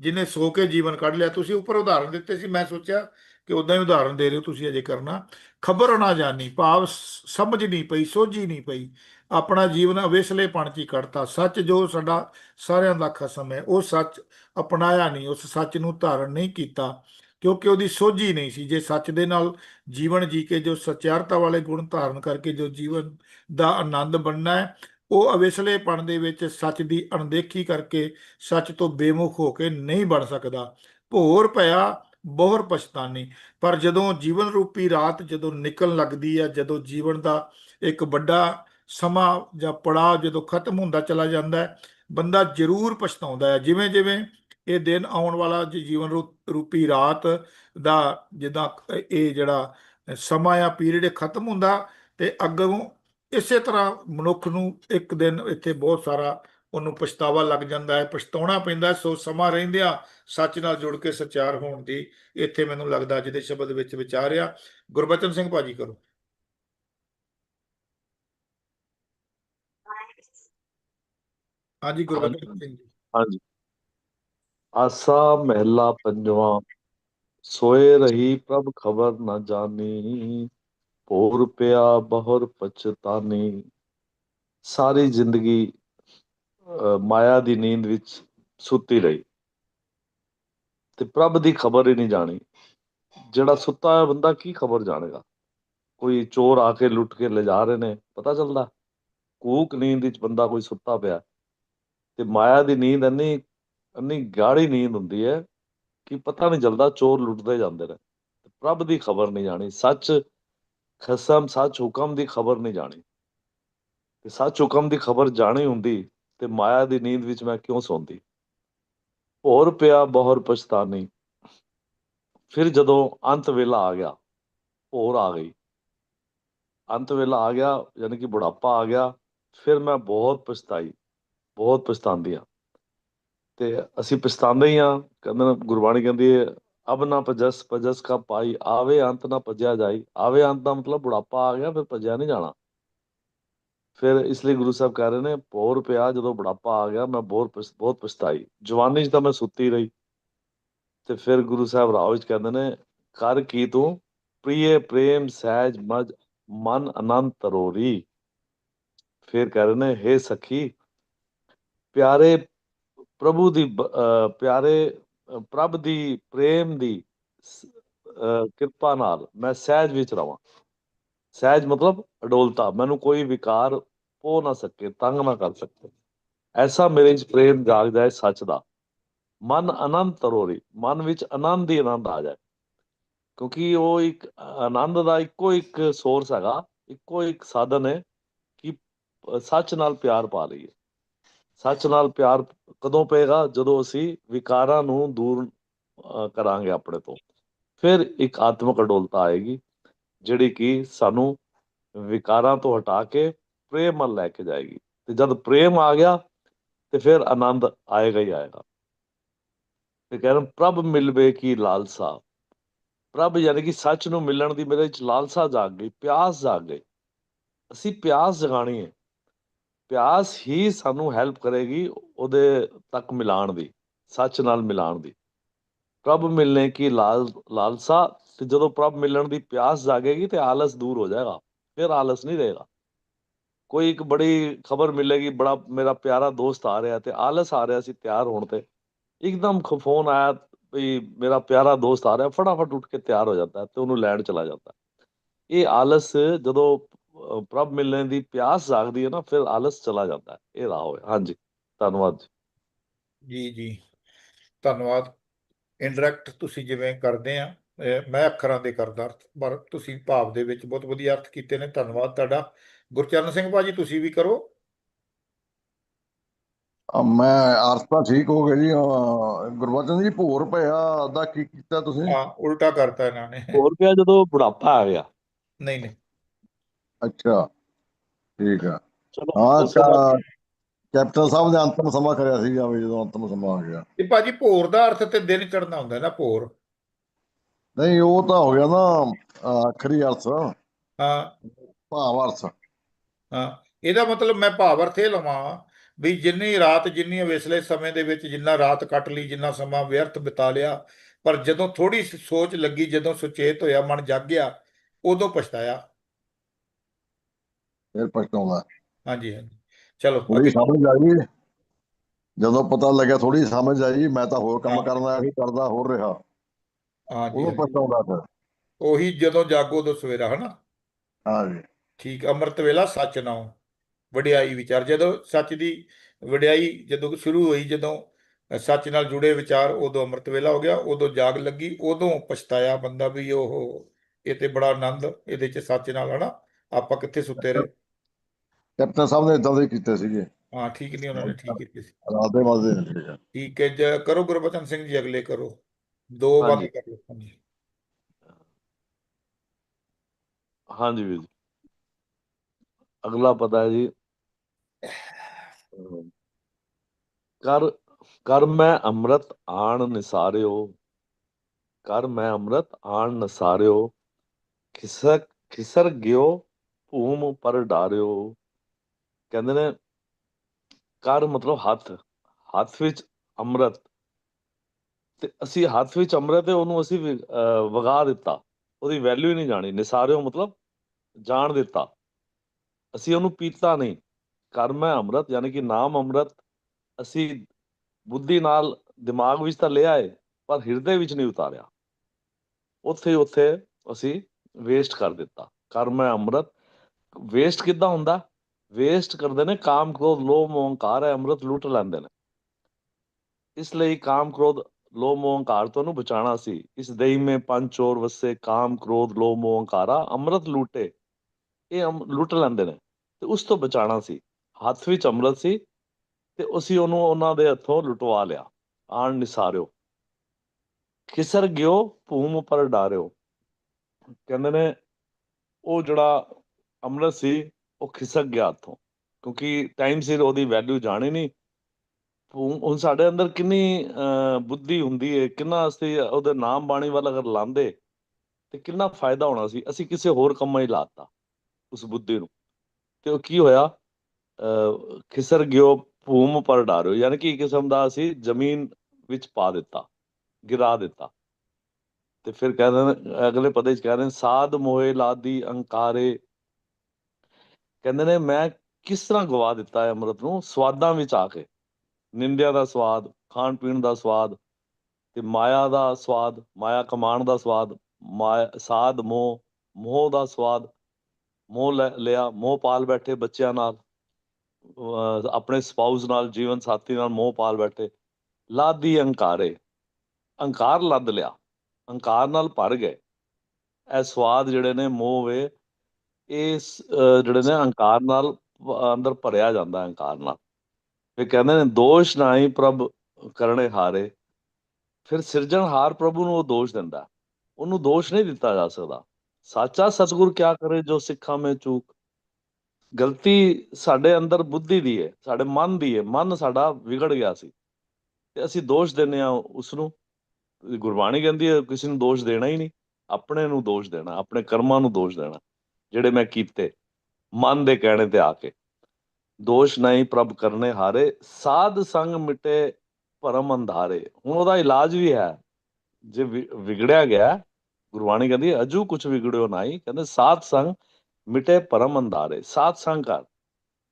ਜਿਹਨੇ ਸੋ ਕੇ ਜੀਵਨ ਕੱਢ ਲਿਆ, ਤੁਸੀਂ ਉੱਪਰ ਉਦਾਹਰਣ ਦਿੱਤੇ ਸੀ, ਮੈਂ ਸੋਚਿਆ ਕਿ ਉਦਾਂ ਹੀ ਉਦਾਹਰਣ ਦੇ ਰਹੇ ਹੋ ਤੁਸੀਂ ਅਜੇ ਕਰਨਾ। ਖਬਰ ਨਾ ਜਾਣੀ, ਭਾਵ ਸਮਝ ਨਹੀਂ ਪਈ, ਸੋਝੀ ਨਹੀਂ ਪਈ। ਆਪਣਾ ਜੀਵਨ ਅਵੇਸਲੇਪਣ ਚ ਹੀ ਕੱਢਤਾ। ਸੱਚ ਜੋ ਸਾਡਾ ਸਾਰਿਆਂ ਦਾ ਖਸਮ ਹੈ, ਉਹ ਸੱਚ ਅਪਣਾਇਆ ਨਹੀਂ, ਉਸ ਸੱਚ ਨੂੰ ਧਾਰਨ ਨਹੀਂ ਕੀਤਾ, ਕਿਉਂਕਿ ਉਹਦੀ ਸੋਝੀ ਨਹੀਂ ਸੀ। ਜੇ ਸੱਚ ਦੇ ਨਾਲ ਜੀਵਨ ਜੀ ਕੇ ਜੋ ਸਚਿਆਰਤਾ ਵਾਲੇ ਗੁਣ ਧਾਰਨ ਕਰਕੇ ਜੋ ਜੀਵਨ ਦਾ ਆਨੰਦ ਬਣਨਾ ਹੈ, ਉਹ ਅਵੇਸਲੇਪਣ ਦੇ ਵਿੱਚ ਸੱਚ ਦੀ ਅਣਦੇਖੀ ਕਰਕੇ ਸੱਚ ਤੋਂ ਬੇਮੁਖ ਹੋ ਕੇ ਨਹੀਂ ਬਣ ਸਕਦਾ। ਭੋਰ ਭਇਆ, ਬਹੁਰ ਪਛਤਾਨੀ। ਪਰ ਜਦੋਂ ਜੀਵਨ ਰੂਪੀ ਰਾਤ ਜਦੋਂ ਨਿਕਲਣ ਲੱਗਦੀ ਹੈ, ਜਦੋਂ ਜੀਵਨ ਦਾ ਇੱਕ ਵੱਡਾ ਸਮਾਂ ਜਾਂ ਪੜਾਅ ਜਦੋਂ ਖਤਮ ਹੁੰਦਾ ਚਲਾ ਜਾਂਦਾ ਹੈ, ਬੰਦਾ ਜ਼ਰੂਰ ਪਛਤਾਉਂਦਾ ਹੈ। ਜਿਵੇਂ ਜਿਵੇਂ ਇਹ ਦਿਨ ਆਉਣ ਵਾਲਾ ਜੀ ਜੀਵਨ ਰੂ- ਰੂਪੀ ਰਾਤ ਦਾ ਜਿੱਦਾਂ ਇਹ ਜਿਹੜਾ ਸਮਾਂ ਆ ਪੀਰੀਅਡ ਖਤਮ ਹੁੰਦਾ ਤੇ ਅੱਗੋਂ ਇਸੇ ਤਰ੍ਹਾਂ ਮਨੁੱਖ ਨੂੰ ਇੱਕ ਦਿਨ ਇੱਥੇ ਬਹੁਤ ਸਾਰਾ ਉਹਨੂੰ ਪਛਤਾਵਾ ਲੱਗ ਜਾਂਦਾ ਹੈ, ਪਛਤਾਉਣਾ ਪੈਂਦਾ ਸੋ ਸਮਾਂ ਰਹਿੰਦਿਆਂ ਸੱਚ ਨਾਲ ਜੁੜ ਕੇ ਸਚਾਰ ਹੋਣ ਦੀ ਇੱਥੇ ਮੈਨੂੰ ਲੱਗਦਾ ਜਿਹਦੇ ਸ਼ਬਦ ਵਿੱਚ ਵਿਚਾਰਿਆ। ਗੁਰਬਚਨ ਸਿੰਘ ਭਾਜੀ ਕਰੋ। ਹਾਂਜੀ ਗੁਰਬਚਨ ਸਿੰਘ ਜੀ। ਹਾਂਜੀ। ਆਸਾ ਮਹਿਲਾ ਪੰਜਵਾਂ ਸੋਏ ਰਹੀ ਪ੍ਰਭ ਖਬਰ ਨਾ ਜਾਣੀ ਭੋਰ ਪਿਆ ਬਹੁਰ ਪਛਤਾਨੀ। ਸਾਰੀ ਜ਼ਿੰਦਗੀ ਮਾਇਆ ਦੀ ਨੀਂਦ ਵਿੱਚ ਸੁੱਤੀ ਰਹੀ। ਤੇ ਪ੍ਰਭ ਦੀ ਖਬਰ ਹੀ ਨਹੀਂ ਜਾਣੀ। ਜਿਹੜਾ ਸੁੱਤਾ ਹੋਇਆ ਬੰਦਾ ਕੀ ਖਬਰ ਜਾਣੇਗਾ? ਕੋਈ ਚੋਰ ਆ ਕੇ ਲੁੱਟ ਕੇ ਲੈ ਜਾ ਰਹੇ ਨੇ ਪਤਾ ਚੱਲਦਾ। ਕੂਕ ਨੀਂਦ ਵਿੱਚ ਬੰਦਾ ਕੋਈ ਸੁੱਤਾ ਪਿਆ। ਤੇ ਮਾਇਆ ਦੀ ਨੀਂਦ ਇੰਨੀ ਇੰਨੀ ਗਾੜੀ ਨੀਂਦ ਹੁੰਦੀ ਹੈ ਕਿ ਪਤਾ ਨਹੀਂ ਚੱਲਦਾ ਚੋਰ ਲੁੱਟਦੇ ਜਾਂਦੇ ਨੇ। ਪ੍ਰਭ ਦੀ ਖਬਰ ਨਹੀਂ ਜਾਣੀ, ਸੱਚ ਖਸਮ, ਸੱਚ ਹੁਕਮ ਦੀ ਖਬਰ ਨਹੀਂ ਜਾਣੀ। ਤੇ ਸੱਚ ਹੁਕਮ ਦੀ ਖਬਰ ਜਾਣੀ ਹੁੰਦੀ ਤੇ ਮਾਇਆ ਦੀ ਨੀਂਦ ਵਿੱਚ ਮੈਂ ਕਿਉਂ ਸੌਂਦੀ? ਹੋਰ ਪਿਆ ਬਹੁਰ ਪਛਤਾਨੀ। ਫਿਰ ਜਦੋਂ ਅੰਤ ਵੇਲਾ ਆ ਗਿਆ, ਹੋਰ ਆ ਗਈ। ਅੰਤ ਵੇਲਾ ਆ ਗਿਆ, ਯਾਨੀ ਕਿ ਬੁਢਾਪਾ ਆ ਗਿਆ, ਫਿਰ ਮੈਂ ਬਹੁਤ ਪਛਤਾਈ। ਬਹੁਤ ਪਛਤਾਉਂਦੀ ਆ ਤੇ ਅਸੀਂ ਪਛਤਾਉਂਦੇ ਹੀ ਆ ਕਹਿੰਦੇ ਨੇ, ਗੁਰਬਾਣੀ ਕਹਿੰਦੀ ਹੈ, ਅਬ ਨਾ ਪਜਸ ਪਜਸ ਕਾ ਪਾਈ, ਆਵੇ ਅੰਤ ਨਾ ਭਜਿਆ ਜਾਈ। ਆਵੇ ਅੰਤ ਦਾ ਮਤਲਬ ਬੁਢਾਪਾ ਆ ਗਿਆ, ਫਿਰ ਭਜਿਆ ਨਹੀਂ ਜਾਣਾ। ਫਿਰ ਇਸ ਲਈ ਗੁਰੂ ਸਾਹਿਬ ਕਹਿ ਰਹੇ ਨੇ ਭੋਰ ਪਿਆ ਜਦੋਂ ਬੁਢਾਪਾ ਆ ਗਿਆ, ਮੈਂ ਬੋਰ ਬਹੁਤ ਪਛਤਾਈ। ਜਵਾਨੀ 'ਚ ਤਾਂ ਮੈਂ ਸੁੱਤੀ ਰਹੀ। ਤੇ ਫਿਰ ਗੁਰੂ ਸਾਹਿਬ ਰਾਹ ਵਿੱਚ ਕਹਿੰਦੇ ਨੇ, ਕਰ ਕੀ ਤੂੰ? ਪ੍ਰੀਏ ਪ੍ਰੇਮ ਸਹਿਜ ਮਜ, ਮਨ ਅਨੰਤ ਤਰੋਰੀ ਫਿਰ ਕਹਿ ਰਹੇ ਨੇ, ਹੇ ਸਖੀ ਪਿਆਰੇ ਪ੍ਰਭੂ ਦੀ ਪਿਆਰੇ ਪ੍ਰਭ ਦੀ ਪ੍ਰੇਮ ਦੀ ਕਿਰਪਾ ਨਾਲ ਮੈਂ ਸਹਿਜ ਵਿੱਚ ਰਵਾਂ। ਸਹਿਜ ਮਤਲਬ ਅਡੋਲਤਾ। ਮੈਨੂੰ ਕੋਈ ਵਿਕਾਰ ਪੋ ਨਾ ਸਕੇ, ਤੰਗ ਨਾ ਕਰ ਸਕੇ। ਐਸਾ ਮੇਰੇ ਚ ਪ੍ਰੇਮ ਜਾਗ ਜਾਏ ਸੱਚ ਦਾ। ਮਨ ਅਨੰਤ ਤਰੋਰੀ। ਮਨ ਵਿੱਚ ਆਨੰਦ ਹੀ ਆਨੰਦ ਆ ਜਾਏ। ਕਿਉਂਕਿ ਉਹ ਇੱਕ ਆਨੰਦ ਦਾ ਇੱਕੋ ਇੱਕ ਸੋਰਸ ਹੈਗਾ। ਇੱਕੋ ਇੱਕ ਸਾਧਨ ਹੈ ਕਿ ਸੱਚ ਨਾਲ ਪਿਆਰ ਪਾ ਲਈਏ। ਸੱਚ ਨਾਲ ਪਿਆਰ ਕਦੋਂ ਪਏਗਾ? ਜਦੋਂ ਅਸੀਂ ਵਿਕਾਰਾਂ ਨੂੰ ਦੂਰ ਕਰਾਂਗੇ ਆਪਣੇ ਤੋਂ। ਫਿਰ ਇੱਕ ਆਤਮਿਕ ਅਡੋਲਤਾ ਆਏਗੀ, ਜਿਹੜੀ ਕਿ ਸਾਨੂੰ ਵਿਕਾਰਾਂ ਤੋਂ ਹਟਾ ਕੇ ਪ੍ਰੇਮ ਵੱਲ ਲੈ ਕੇ ਜਾਏਗੀ। ਤੇ ਜਦ ਪ੍ਰੇਮ ਆ ਗਿਆ, ਤੇ ਫਿਰ ਆਨੰਦ ਆਏਗਾ ਹੀ ਆਏਗਾ। ਤੇ ਕਹਿੰਦੇ ਪ੍ਰਭ ਮਿਲਵੇ ਕੀ ਲਾਲਸਾ। ਪ੍ਰਭ ਯਾਨੀ ਕਿ ਸੱਚ ਨੂੰ ਮਿਲਣ ਦੀ ਮੇਰੇ ਵਿੱਚ ਲਾਲਸਾ ਜਾਗ ਗਈ, ਪਿਆਸ ਜਾਗ ਗਈ। ਅਸੀਂ ਪਿਆਸ ਜਗਾਣੀ ਹੈ। ਪਿਆਸ ਹੀ ਸਾਨੂੰ ਹੈਲਪ ਕਰੇਗੀ ਉਹਦੇ ਤੱਕ ਮਿਲਾਣ ਦੀ, ਸੱਚ ਨਾਲ ਮਿਲਾਣ ਦੀ। ਪ੍ਰਭ ਮਿਲਣੇ ਕੀ ਲਾਲ, ਲਾਲਸਾ, ਤੇ ਜਦੋਂ ਪ੍ਰਭ ਮਿਲਣ ਦੀ ਪਿਆਸ ਜਾਗੇਗੀ ਤੇ ਆਲਸ ਦੂਰ ਹੋ ਜਾਏਗਾ, ਫਿਰ ਆਲਸ ਨਹੀਂ ਰਹੇਗਾ। ਕੋਈ ਇੱਕ ਬੜੀ ਖਬਰ ਮਿਲੇਗੀ, ਬੜਾ ਮੇਰਾ ਪਿਆਰਾ ਦੋਸਤ ਆ ਰਿਹਾ ਤੇ ਆਲਸ ਆ ਰਿਹਾ ਸੀ ਤਿਆਰ ਹੋਣ ਤੇ। ਇੱਕਦਮ ਫੋਨ ਆਇਆ ਵੀ ਮੇਰਾ ਪਿਆਰਾ ਦੋਸਤ ਆ ਰਿਹਾ, ਫਟਾਫਟ ਉੱਠ ਕੇ ਤਿਆਰ ਹੋ ਜਾਂਦਾ ਤੇ ਉਹਨੂੰ ਲੈਣ ਚਲਾ ਜਾਂਦਾ। ਇਹ ਆਲਸ ਜਦੋਂ ਪ੍ਰਭ ਮਿਲਣ ਦੀ ਪਿਆਸ ਜਾਗਦੀ ਹੈ ਨਾ ਫਿਰ ਆਲਸ ਚਲਾ ਜਾਂਦਾ ਹੈ। ਇਹ ਰਾਹ ਹੋਇਆ। ਹਾਂਜੀ ਧੰਨਵਾਦ ਜੀ। ਜੀ ਜੀ। ਧੰਨਵਾਦ। ਇਨਡਾਇਰੈਕਟ ਤੁਸੀਂ ਜਿਵੇਂ ਕਰਦੇ ਆ ਮੈਂ ਅੱਖਰਾਂ ਦੇ ਕਰਦਾ ਅਰਥ ਪਰ ਤੁਸੀਂ ਭਾਵ ਦੇ ਵਿੱਚ ਬਹੁਤ ਵਧੀਆ ਅਰਥ ਕੀਤੇ ਨੇ। ਧੰਨਵਾਦ ਤੁਹਾਡਾ। ਗੁਰਚਰਨ ਸਿੰਘ ਭਾਜੀ ਤੁਸੀਂ ਵੀ ਕਰੋ। ਮੈਂ ਅਰਥ ਤਾਂ ਠੀਕ ਹੋ ਗਿਆ ਜੀ। ਗੁਰਬਚਨ ਜੀ ਭੋਰ ਪਿਆ ਦਾ ਕੀ ਕੀਤਾ ਤੁਸੀਂ? ਹਾਂ ਉਲਟਾ ਕਰਤਾ ਇਹਨਾਂ ਨੇ। ਹੋਰ ਪਿਆ ਜਦੋਂ ਬੁਢਾਪਾ ਆ ਗਿਆ। ਨਹੀਂ ਨਹੀਂ। ਅੱਛਾ ਠੀਕ ਆ। ਚਲੋ ਹਾਂ ਉਸ ਤੋਂ ਬਾਅਦ- ਕਾ- ਕੈਪਟਨ ਸਾਹਿਬ ਨੇ ਅੰਤਮ ਸਮਾਂ ਕਰਿਆ ਸੀਗਾ ਵੀ ਜਦੋਂ ਅੰਤਮ ਸਮਾਂ ਆ ਗਿਆ। ਇਹ ਭਾਜੀ ਭੋਰ ਦਾ ਅਰਥ ਤੇ ਦਿਨ ਚੜ੍ਹਨਾ ਹੁੰਦਾ ਨਾ ਭੋਰ। ਨਹੀਂ ਉਹ ਤਾਂ ਹੋ ਗਿਆ ਨਾ ਆਖਰੀ ਅਰਥ। ਹਾਂ। ਭਾਵ ਅਰਥ। ਹਾਂ ਇਹਦਾ ਮਤਲਬ ਮੈਂ ਭਾਵ ਅਰਥ ਇਹ ਲਵਾਂ ਵੀ ਜਿੰਨੀ ਰਾਤ ਜਿੰਨੀ ਵਿਸਲੇ ਸਮੇਂ ਦੇ ਵਿੱਚ ਜਿੰਨਾ ਰਾਤ ਕੱਟ ਲਈ ਜਿੰਨਾ ਸਮਾਂ ਵਿਅਰਥ ਬਿਤਾ ਲਿਆ ਪਰ ਜਦੋਂ ਥੋੜੀ ਸੋਚ ਲੱਗੀ ਜਦੋਂ ਸੁਚੇਤ ਹੋਇਆ ਮਨ ਜਾਗਿਆ ਉਦੋਂ ਪਛਤਾਇਆ। ਫਿਰ ਪਛਤਾਉਂਦਾ ਹਾਂਜੀ ਹਾਂਜੀ। ਚਲੋ ਥੋੜੀ ਸਮਝ ਆਈ ਜਦੋਂ ਪਤਾ ਲੱਗਿਆ ਥੋੜੀ ਸਮਝ ਆਈ ਮੈਂ ਤਾਂ ਹੋਰ ਕੰਮ। ਕਰਨ ਆਇਆ ਸੀ ਕਰਦਾ ਹੋਰ ਰਿਹਾ। ਹਾਂਜੀ ਉਹ। ਪਛਤਾਉਂਦਾ ਫਿਰ। ਉਹੀ ਜਦੋਂ ਜਾਗੋ ਉਦੋਂ ਸਵੇਰਾ ਹਨਾ? ਹਾਂਜੀ। ਠੀਕ ਅੰਮ੍ਰਿਤ ਵੇਲਾ ਸੱਚ ਨਾਉ। ਵਡਿਆਈ ਵਿਚਾਰ। ਜਦੋਂ ਸੱਚ ਦੀ ਵਡਿਆਈ ਜਦੋਂ ਸ਼ੁਰੂ ਹੋਈ ਜਦੋਂ ਸੱਚ ਨਾਲ ਜੁੜੇ ਵਿਚਾਰ ਉਦੋਂ ਅੰਮ੍ਰਿਤ ਵੇਲਾ ਹੋ ਗਿਆ ਉਦੋਂ ਜਾਗ ਲੱਗੀ ਉਦੋਂ ਪਛਤਾਇਆ ਬੰਦਾ ਵੀ ਉਹ ਇਹ ਤੇ ਬੜਾ ਆਨੰਦ ਇਹਦੇ ਚ ਸੱਚ ਨਾਲ ਹਨਾ? ਆਪਾਂ ਕਿੱਥੇ ਸੁੱਤੇ ਰਹੇ? ਕੈਪਟਨ ਸਾਹਿਬ ਨੇ ਇਦਾਂ ਦੇ ਕੀਤੇ ਸੀਗੇ। ਹਾਂ ਠੀਕ ਨਹੀਂ ਉਹਨਾਂ ਨੇ ਠੀਕ ਕੀਤੀ ਸੀ। ਰਾਤ ਦੇ ਵਾਦੇ ਨੇ ਠੀਕ ਹੈ ਜੀ ਕਰੋ ਗੁਰਬਚਨ ਸਿੰਘ ਜੀ ਅਗਲੇ ਕਰੋ। ਦੋ ਬੰਦ ਹਾਂਜੀ। ਕਰ ਲਓ। ਹਾਂਜੀ। ਹਾਂਜੀ ਵੀਰ ਜੀ। ਅਗਲਾ ਪਤਾ ਹੈ ਜੀ। ਕਰ ਕਰ ਮੈਂ ਅੰਮ੍ਰਿਤ ਆਣ ਨਿਸਾਰਿਓ। ਕਰ ਮੈਂ ਅੰਮ੍ਰਿਤ ਆਣ ਨਸਾਰਿਓ। ਖਿਸਰ ਖਿਸਰ ਗਿਓ ਭੂਮ ਪਰ ਡਾਰਿਓ। ਕਹਿੰਦੇ ਨੇ ਕਰ ਮਤਲਬ ਹੱਥ ਹੱਥ ਵਿੱਚ ਅੰਮ੍ਰਿਤ ਤੇ ਅਸੀਂ ਹੱਥ ਵਿੱਚ ਅੰਮ੍ਰਿਤ ਹੈ ਉਹਨੂੰ ਅਸੀਂ ਵਗਾ ਦਿੱਤਾ। ਉਹਦੀ ਵੈਲਿਊ ਹੀ ਨਹੀਂ ਜਾਣੀ, ਨਿਸਾਰਿਓ ਮਤਲਬ ਜਾਣ ਦਿੱਤਾ। ਅਸੀਂ ਉਹਨੂੰ ਪੀਤਾ ਨਹੀਂ। ਕਰਮ ਹੈ ਅੰਮ੍ਰਿਤ, ਯਾਨੀ ਕਿ ਨਾਮ ਅੰਮ੍ਰਿਤ, ਅਸੀਂ ਬੁੱਧੀ ਨਾਲ ਦਿਮਾਗ ਵਿੱਚ ਤਾਂ ਲਿਆ ਏ, ਪਰ ਹਿਰਦੇ ਵਿੱਚ ਨਹੀਂ ਉਤਾਰਿਆ। ਉੱਥੇ ਹੀ ਉੱਥੇ ਅਸੀਂ ਵੇਸਟ ਕਰ ਦਿੱਤਾ। ਕਰਮ ਹੈ ਅੰਮ੍ਰਿਤ ਵੇਸਟ ਕਿੱਦਾਂ ਹੁੰਦਾ? ਵੇਸਟ ਕਰਦੇ ਨੇ ਕਾਮ ਕ੍ਰੋਧ ਲੋਭ ਮੋਹ ਹੰਕਾਰ ਹੈ ਅੰਮ੍ਰਿਤ ਲੁੱਟ ਲੈਂਦੇ ਨੇ ਇਸ ਲਈ ਕਾਮ ਕ੍ਰੋਧ ਲੋਭ ਮੋਹ ਹੰਕਾਰ ਤੋਂ ਨੂੰ ਬਚਾਣਾ ਸੀ ਇਸ ਦੇਹ ਮੇ ਪੰਜ ਚੋਰ ਵਸੇ ਕਾਮ ਕ੍ਰੋਧ ਲੋਭ ਮੋਹ ਹੰਕਾਰਾ ਅੰਮ੍ਰਿਤ ਲੂਟੇ ਇਹ ਲੁੱਟ ਲੈਂਦੇ ਨੇ ਤੇ ਉਸ ਤੋਂ ਬਚਾਣਾ ਸੀ ਹੱਥ ਵਿੱਚ ਅੰਮ੍ਰਿਤ ਸੀ ਤੇ ਅਸੀਂ ਉਹਨੂੰ ਉਹਨਾਂ ਦੇ ਹੱਥੋਂ ਲੁਟਵਾ ਲਿਆ ਆਣ ਨਿਸਾਰਿਓ ਖਿਸਰ ਗਿਓ ਭੂਮ ਪਰ ਡਾਰਿਓ ਕਹਿੰਦੇ ਨੇ ਉਹ ਜਿਹੜਾ ਅੰਮ੍ਰਿਤ ਸੀ ਉਹ ਖਿਸਕ ਗਿਆ ਹੱਥੋਂ ਕਿਉਂਕਿ ਟਾਈਮ ਸਿਰ ਉਹਦੀ ਵੈਲਿਊ ਜਾਣੀ ਨਹੀਂ। ਹੁਣ ਸਾਡੇ ਅੰਦਰ ਕਿੰਨੀ ਬੁੱਧੀ ਹੁੰਦੀ ਹੈ ਕਿੰਨਾ ਅਸੀਂ ਉਹਦੇ ਨਾਮ ਬਾਣੀ ਵੱਲ ਅਗਰ ਲਾਂਦੇ ਤੇ ਕਿੰਨਾ ਫਾਇਦਾ ਹੋਣਾ ਸੀ ਅਸੀਂ ਕਿਸੇ ਹੋਰ ਕੰਮਾਂ ਹੀ ਲਾਤਾ ਉਸ ਬੁੱਧੀ ਨੂੰ। ਤੇ ਉਹ ਕੀ ਹੋਇਆ? ਅਹ, ਖਿਸਰ ਗਿਓ ਭੂਮ ਪਰ ਡਾਰਿਓ ਯਾਨੀ ਕਿ ਕਿਸਮ ਦਾ ਅਸੀਂ ਜ਼ਮੀਨ ਵਿੱਚ ਪਾ ਦਿੱਤਾ ਗਿਰਾ ਦਿੱਤਾ। ਤੇ ਫਿਰ ਕਹਿੰਦੇ ਨੇ ਅਗਲੇ ਪਦੇ ਚ ਕਹਿੰਦੇ ਨੇ ਸਾਧ ਮੋਏ ਲਾਦੀ ਅੰਕਾਰੇ ਕਹਿੰਦੇ ਨੇ, ਮੈਂ ਕਿਸ ਤਰ੍ਹਾਂ ਗਵਾ ਦਿੱਤਾ ਹੈ ਅੰਮ੍ਰਿਤ ਨੂੰ? ਸਵਾਦਾਂ ਵਿੱਚ ਆ ਕੇ। ਨਿੰਦਿਆ ਦਾ ਸਵਾਦ ਖਾਣ ਪੀਣ ਦਾ ਸਵਾਦ ਤੇ ਮਾਇਆ ਦਾ ਸਵਾਦ, ਮਾਇਆ ਕਮਾਣ ਦਾ ਸਵਾਦ, ਮਾਇਆ, ਸਾਧ, ਮੋਹ ਮੋਹ ਦਾ ਸਵਾਦ। ਮੋਹ ਲੈ- ਲਿਆ, ਮੋਹ ਪਾਲ ਬੈਠੇ ਬੱਚਿਆਂ ਨਾਲ ਆਪਣੇ ਸਪਾਊਸ ਨਾਲ, ਜੀਵਨ ਸਾਥੀ ਨਾਲ ਮੋਹ ਪਾਲ ਬੈਠੇ। ਲਾਦੀ ਅੰਕਾਰੇ। ਅੰਕਾਰ ਲੱਦ ਲਿਆ। ਅੰਕਾਰ ਨਾਲ ਭਰ ਗਏ। ਇਹ ਸਵਾਦ ਜਿਹੜੇ ਨੇ ਮੋਹ ਵੇ ਇਹ ਜਿਹੜੇ ਨੇ ਅਹੰਕਾਰ ਨਾਲ ਅੰਦਰ ਭਰਿਆ ਜਾਂਦਾ ਹੈ ਅੰਕਾਰ ਨਾਲ। ਫਿਰ ਕਹਿੰਦੇ ਨੇ, ਦੋਸ਼ ਨਾਹੀ ਪ੍ਰਭ ਕਰਨੇ ਹਾਰੇ। ਫਿਰ ਸਿਰਜਣਹਾਰ ਪ੍ਰਭੂ ਨੂੰ ਉਹ ਦੋਸ਼ ਦਿੰਦਾ ਉਹਨੂੰ ਦੋਸ਼ ਨਹੀਂ ਦਿੱਤਾ ਜਾ ਸਕਦਾ। ਸਾਚਾ ਸਤਿਗੁਰ ਕਿਆ ਕਰੇ ਜੋ ਸਿੱਖਾਂ ਮੇ ਚੂਕ? ਗਲਤੀ ਸਾਡੇ ਅੰਦਰ ਬੁੱਧੀ ਦੀ ਹੈ ਸਾਡੇ ਮਨ ਦੀ ਹੈ ਮਨ ਸਾਡਾ ਵਿਗੜ ਗਿਆ ਸੀ। ਤੇ ਅਸੀਂ ਦੋਸ਼ ਦਿੰਦੇ ਆ ਉਸ ਨੂੰ ਗੁਰਬਾਣੀ ਕਹਿੰਦੀ ਹੈ, ਕਿਸੇ ਨੂੰ ਦੋਸ਼ ਦੇਣਾ ਹੀ ਨਹੀਂ। ਆਪਣੇ ਨੂੰ ਦੋਸ਼ ਦੇਣਾ, ਆਪਣੇ ਕਰਮਾਂ ਨੂੰ ਦੋਸ਼ ਦੇਣਾ। ਜਿਹੜੇ ਮੈਂ ਕੀਤੇ, ਮਨ ਦੇ ਕਹਿਣੇ ਤੇ ਆ ਕੇ। ਦੋਸ਼ ਨਹੀਂ ਪ੍ਰਭ ਕਰਨੇ ਹਾਰੇ, ਸਾਧ ਸੰਗ ਮਿਟੇ ਭਰਮ ਅੰਧਾਰੇ। ਹੁਣ ਉਹਦਾ ਇਲਾਜ ਵੀ ਹੈ। ਜੇ ਵਿਗੜਿਆ ਗਿਆ ਗੁਰਬਾਣੀ ਕਹਿੰਦੀ ਅਜੂ ਕੁਛ ਵਿਗੜਿਓ ਨਹੀਂ। ਕਹਿੰਦੇ, ਸਾਧ ਸੰਗ ਮਿਟੇ ਭਰਮ ਅੰਧਾਰੇ। ਸਾਧ ਸੰਗ ਕਰ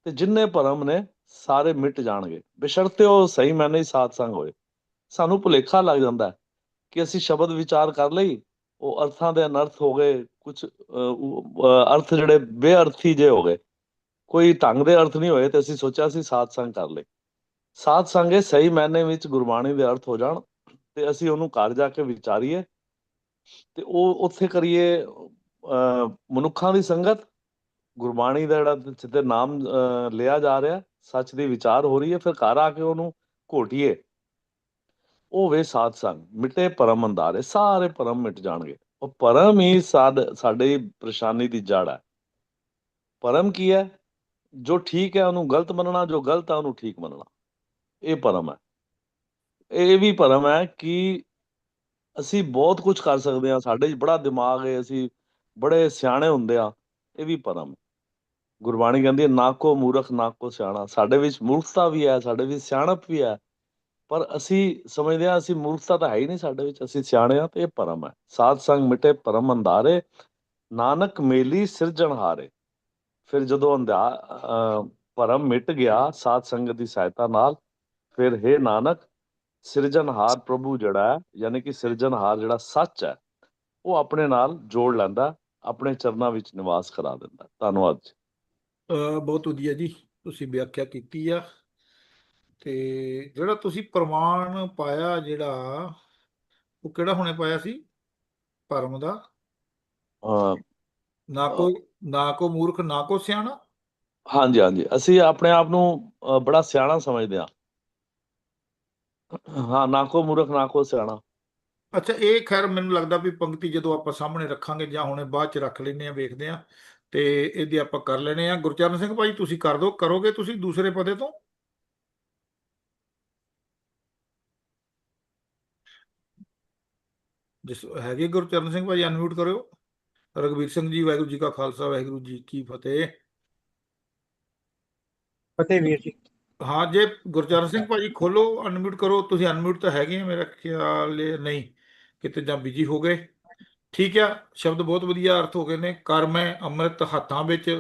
ਤੇ ਜਿੰਨੇ ਭਰਮ ਨੇ, ਸਾਰੇ ਮਿਟ ਜਾਣਗੇ। ਬੇਸ਼ਰਤੇ ਉਹ ਸਹੀ ਮੈਨੇ ਹੀ ਸਾਧ ਸੰਗ ਹੋਏ। ਸਾਨੂੰ ਭੁਲੇਖਾ ਲੱਗ ਜਾਂਦਾ ਕਿ ਅਸੀਂ ਸ਼ਬਦ ਵਿਚਾਰ ਕਰ ਲਈ ਉਹ ਅਰਥਾਂ ਦੇ ਅਨਰਥ ਹੋ ਗਏ ਕੁਝ ਅਰਥ ਜਿਹੜੇ ਬੇਅਰਥੀ ਜੇ ਹੋ ਗਏ। ਕੋਈ ਢੰਗ ਦੇ ਅਰਥ ਨਹੀਂ ਹੋਏ ਤੇ ਅਸੀਂ ਸੋਚਿਆ ਸੀ ਸਾਧ ਸੰਗ ਕਰ ਲਏ। ਸਾਧ ਸੰਗ ਸਹੀ ਮੈਨੇ ਵਿੱਚ ਗੁਰਬਾਣੀ ਦੇ ਅਰਥ ਹੋ ਜਾਣ ਤੇ ਅਸੀਂ ਉਹਨੂੰ ਘਰ ਜਾ ਕੇ ਵਿਚਾਰੀਏ ਤੇ ਉਹ ਉੱਥੇ ਕਰੀਏ ਅਹ, ਮਨੁੱਖਾਂ ਦੀ ਸੰਗਤ। ਗੁਰਬਾਣੀ ਦਾ ਜਿਹੜਾ ਜਿੱਤੇ ਨਾਮ ਲਿਆ ਜਾ ਰਿਹਾ ਸੱਚ ਦੀ ਵਿਚਾਰ ਹੋ ਰਹੀ ਹੈ ਫਿਰ ਘਰ ਆ ਕੇ ਉਹਨੂੰ ਘੋਟੀਏ। ਉਹ ਵੇ ਸਾਧ ਸੰਗ, ਮਿਟੇ ਪਰਮ ਅੰਦਾਰੇ ਸਾਰੇ ਪਰਮ ਮਿਟ ਜਾਣਗੇ। ਉਹ ਪਰਮ ਹੀ ਸਾਡ ਸਾਡੇ ਪਰੇਸ਼ਾਨੀ ਦੀ ਜੜ ਹੈ। ਪਰਮ ਕੀ ਹੈ? ਜੋ ਠੀਕ ਹੈ ਉਹਨੂੰ ਗਲਤ ਮੰਨਣਾ, ਜੋ ਗਲਤ ਹੈ ਉਹਨੂੰ ਠੀਕ ਮੰਨਣਾ। ਇਹ ਪਰਮ ਹੈ। ਇਹ ਵੀ ਪਰਮ ਹੈ ਕਿ ਅਸੀਂ ਬਹੁਤ ਕੁਝ ਕਰ ਸਕਦੇ ਹਾਂ। ਸਾਡੇ 'ਚ ਬੜਾ ਦਿਮਾਗ ਹੈ, ਅਸੀਂ ਬੜੇ ਸਿਆਣੇ ਹੁੰਦੇ ਆ ਇਹ ਵੀ ਪਰਮ ਗੁਰਬਾਣੀ ਕਹਿੰਦੀ ਹੈ, ਨਾ ਕੋ ਮੂਰਖ, ਨਾ ਕੋ ਸਿਆਣਾ। ਸਾਡੇ ਵਿੱਚ ਮੂਰਖਤਾ ਵੀ ਹੈ, ਸਾਡੇ ਵਿੱਚ ਸਿਆਣਪ ਵੀ ਹੈ। ਪਰ ਅਸੀਂ ਸਮਝਦੇ ਹਾਂ ਅਸੀਂ ਮੂਰਖਤਾ ਤਾਂ ਹੈ ਹੀ ਨਹੀਂ ਸਾਡੇ ਵਿੱਚ ਅਸੀਂ ਸਿਆਣੇ ਆ ਤੇ ਇਹ ਪਰਮ ਹੈ। ਸਾਧ ਸੰਗ ਮਿਟੇ ਪਰਮ ਅੰਧਾਰੇ ਨਾਨਕ ਮੇਲੀ ਸਿਰਜਣਹਾਰੇ ਫਿਰ ਜਦੋਂ ਅੰਧਾ ਅਹ, ਭਰਮ ਮਿਟ ਗਿਆ ਸਾਧ ਸੰਗਤ ਦੀ ਸਹਾਇਤਾ ਨਾਲ ਫਿਰ ਹੈ ਨਾਨਕ ਸਿਰਜਣਹਾਰ ਪ੍ਰਭੂ ਜਿਹੜਾ ਹੈ ਯਾਨੀ ਕਿ ਸਿਰਜਣਹਾਰ ਜਿਹੜਾ ਸੱਚ ਹੈ ਉਹ ਆਪਣੇ ਨਾਲ ਜੋੜ ਲੈਂਦਾ ਆਪਣੇ ਚਰਨਾਂ ਵਿੱਚ ਨਿਵਾਸ ਕਰਾ ਦਿੰਦਾ। ਧੰਨਵਾਦ ਜੀ। ਅਹ ਬਹੁਤ ਵਧੀਆ ਜੀ ਤੁਸੀਂ ਵਿਆਖਿਆ ਕੀਤੀ ਆ। ਤੇ ਜਿਹੜਾ ਤੁਸੀਂ ਪ੍ਰਮਾਣ ਪਾਇਆ ਜਿਹੜਾ ਉਹ ਕਿਹੜਾ ਹੁਣੇ ਪਾਇਆ ਸੀ? ਪਰਮ ਦਾ? ਅਹ, ਨਾ ਕੋ ਨਾ ਕੋ ਮੂਰਖ ਨਾ ਕੋ ਸਿਆਣਾ? ਹਾਂਜੀ ਹਾਂਜੀ। ਅਸੀਂ ਆਪਣੇ ਆਪ ਨੂੰ ਅਹ, ਬੜਾ ਸਿਆਣਾ ਸਮਝਦੇ ਹਾਂ। ਹਾਂ ਨਾ ਕੋ ਮੂਰਖ ਨਾ ਕੋ ਸਿਆਣਾ। ਅੱਛਾ ਇਹ ਖੈਰ ਮੈਨੂੰ ਲੱਗਦਾ ਵੀ ਪੰਕਤੀ ਜਦੋਂ ਆਪਾਂ ਸਾਹਮਣੇ ਰੱਖਾਂਗੇ ਜਾਂ ਹੁਣੇ ਬਾਅਦ ਚ ਰੱਖ ਲੈਨੇ ਆ ਵੇਖਦੇ ਆ ਤੇ ਇਹਦੀ ਆਪਾਂ ਕਰ ਲੈਨੇ ਆ ਗੁਰਚਰਨ ਸਿੰਘ ਭਾਈ ਤੁਸੀਂ ਕਰ ਦੋ ਕਰੋਗੇ ਤੁਸੀਂ ਦੂਸਰੇ ਪਦੇ ਤੋਂ? ਜਿਸ ਹੈਗੇ ਗੁਰਚਰਨ ਸਿੰਘ ਭਾਈ ਅਨਮਿਊਟ ਕਰਿਓ। ਰਗਵੀਰ ਸਿੰਘ ਜੀ ਵਾਹਿਗੁਰੂ ਜੀ ਕਾ ਖਾਲਸਾ ਵਾਹਿਗੁਰੂ ਜੀ ਕੀ ਫਤਿਹ। ਫਤਿਹ ਵੀਰ ਜੀ। ਹਾਂ ਜੇ ਗੁਰਚਰਨ ਸਿੰਘ ਭਾਜੀ ਖੋਲੋ ਅਨਮਿਊਟ ਕਰੋ। ਤੁਸੀਂ ਅਨਮਿਊਟ ਤਾਂ ਹੈਗੇ ਆ ਮੇਰਾ ਖਿਆਲ ਨਹੀਂ ਕਿਤੇ ਜਾਂ ਬਿਜ਼ੀ ਹੋ ਗਏ। ਠੀਕ ਆ ਸ਼ਬਦ ਬਹੁਤ ਵਧੀਆ ਅਰਥ ਹੋ ਗਏ ਨੇ। ਕਰਮ ਹੈ ਅੰਮ੍ਰਿਤ ਹੱਥਾਂ ਵਿੱਚ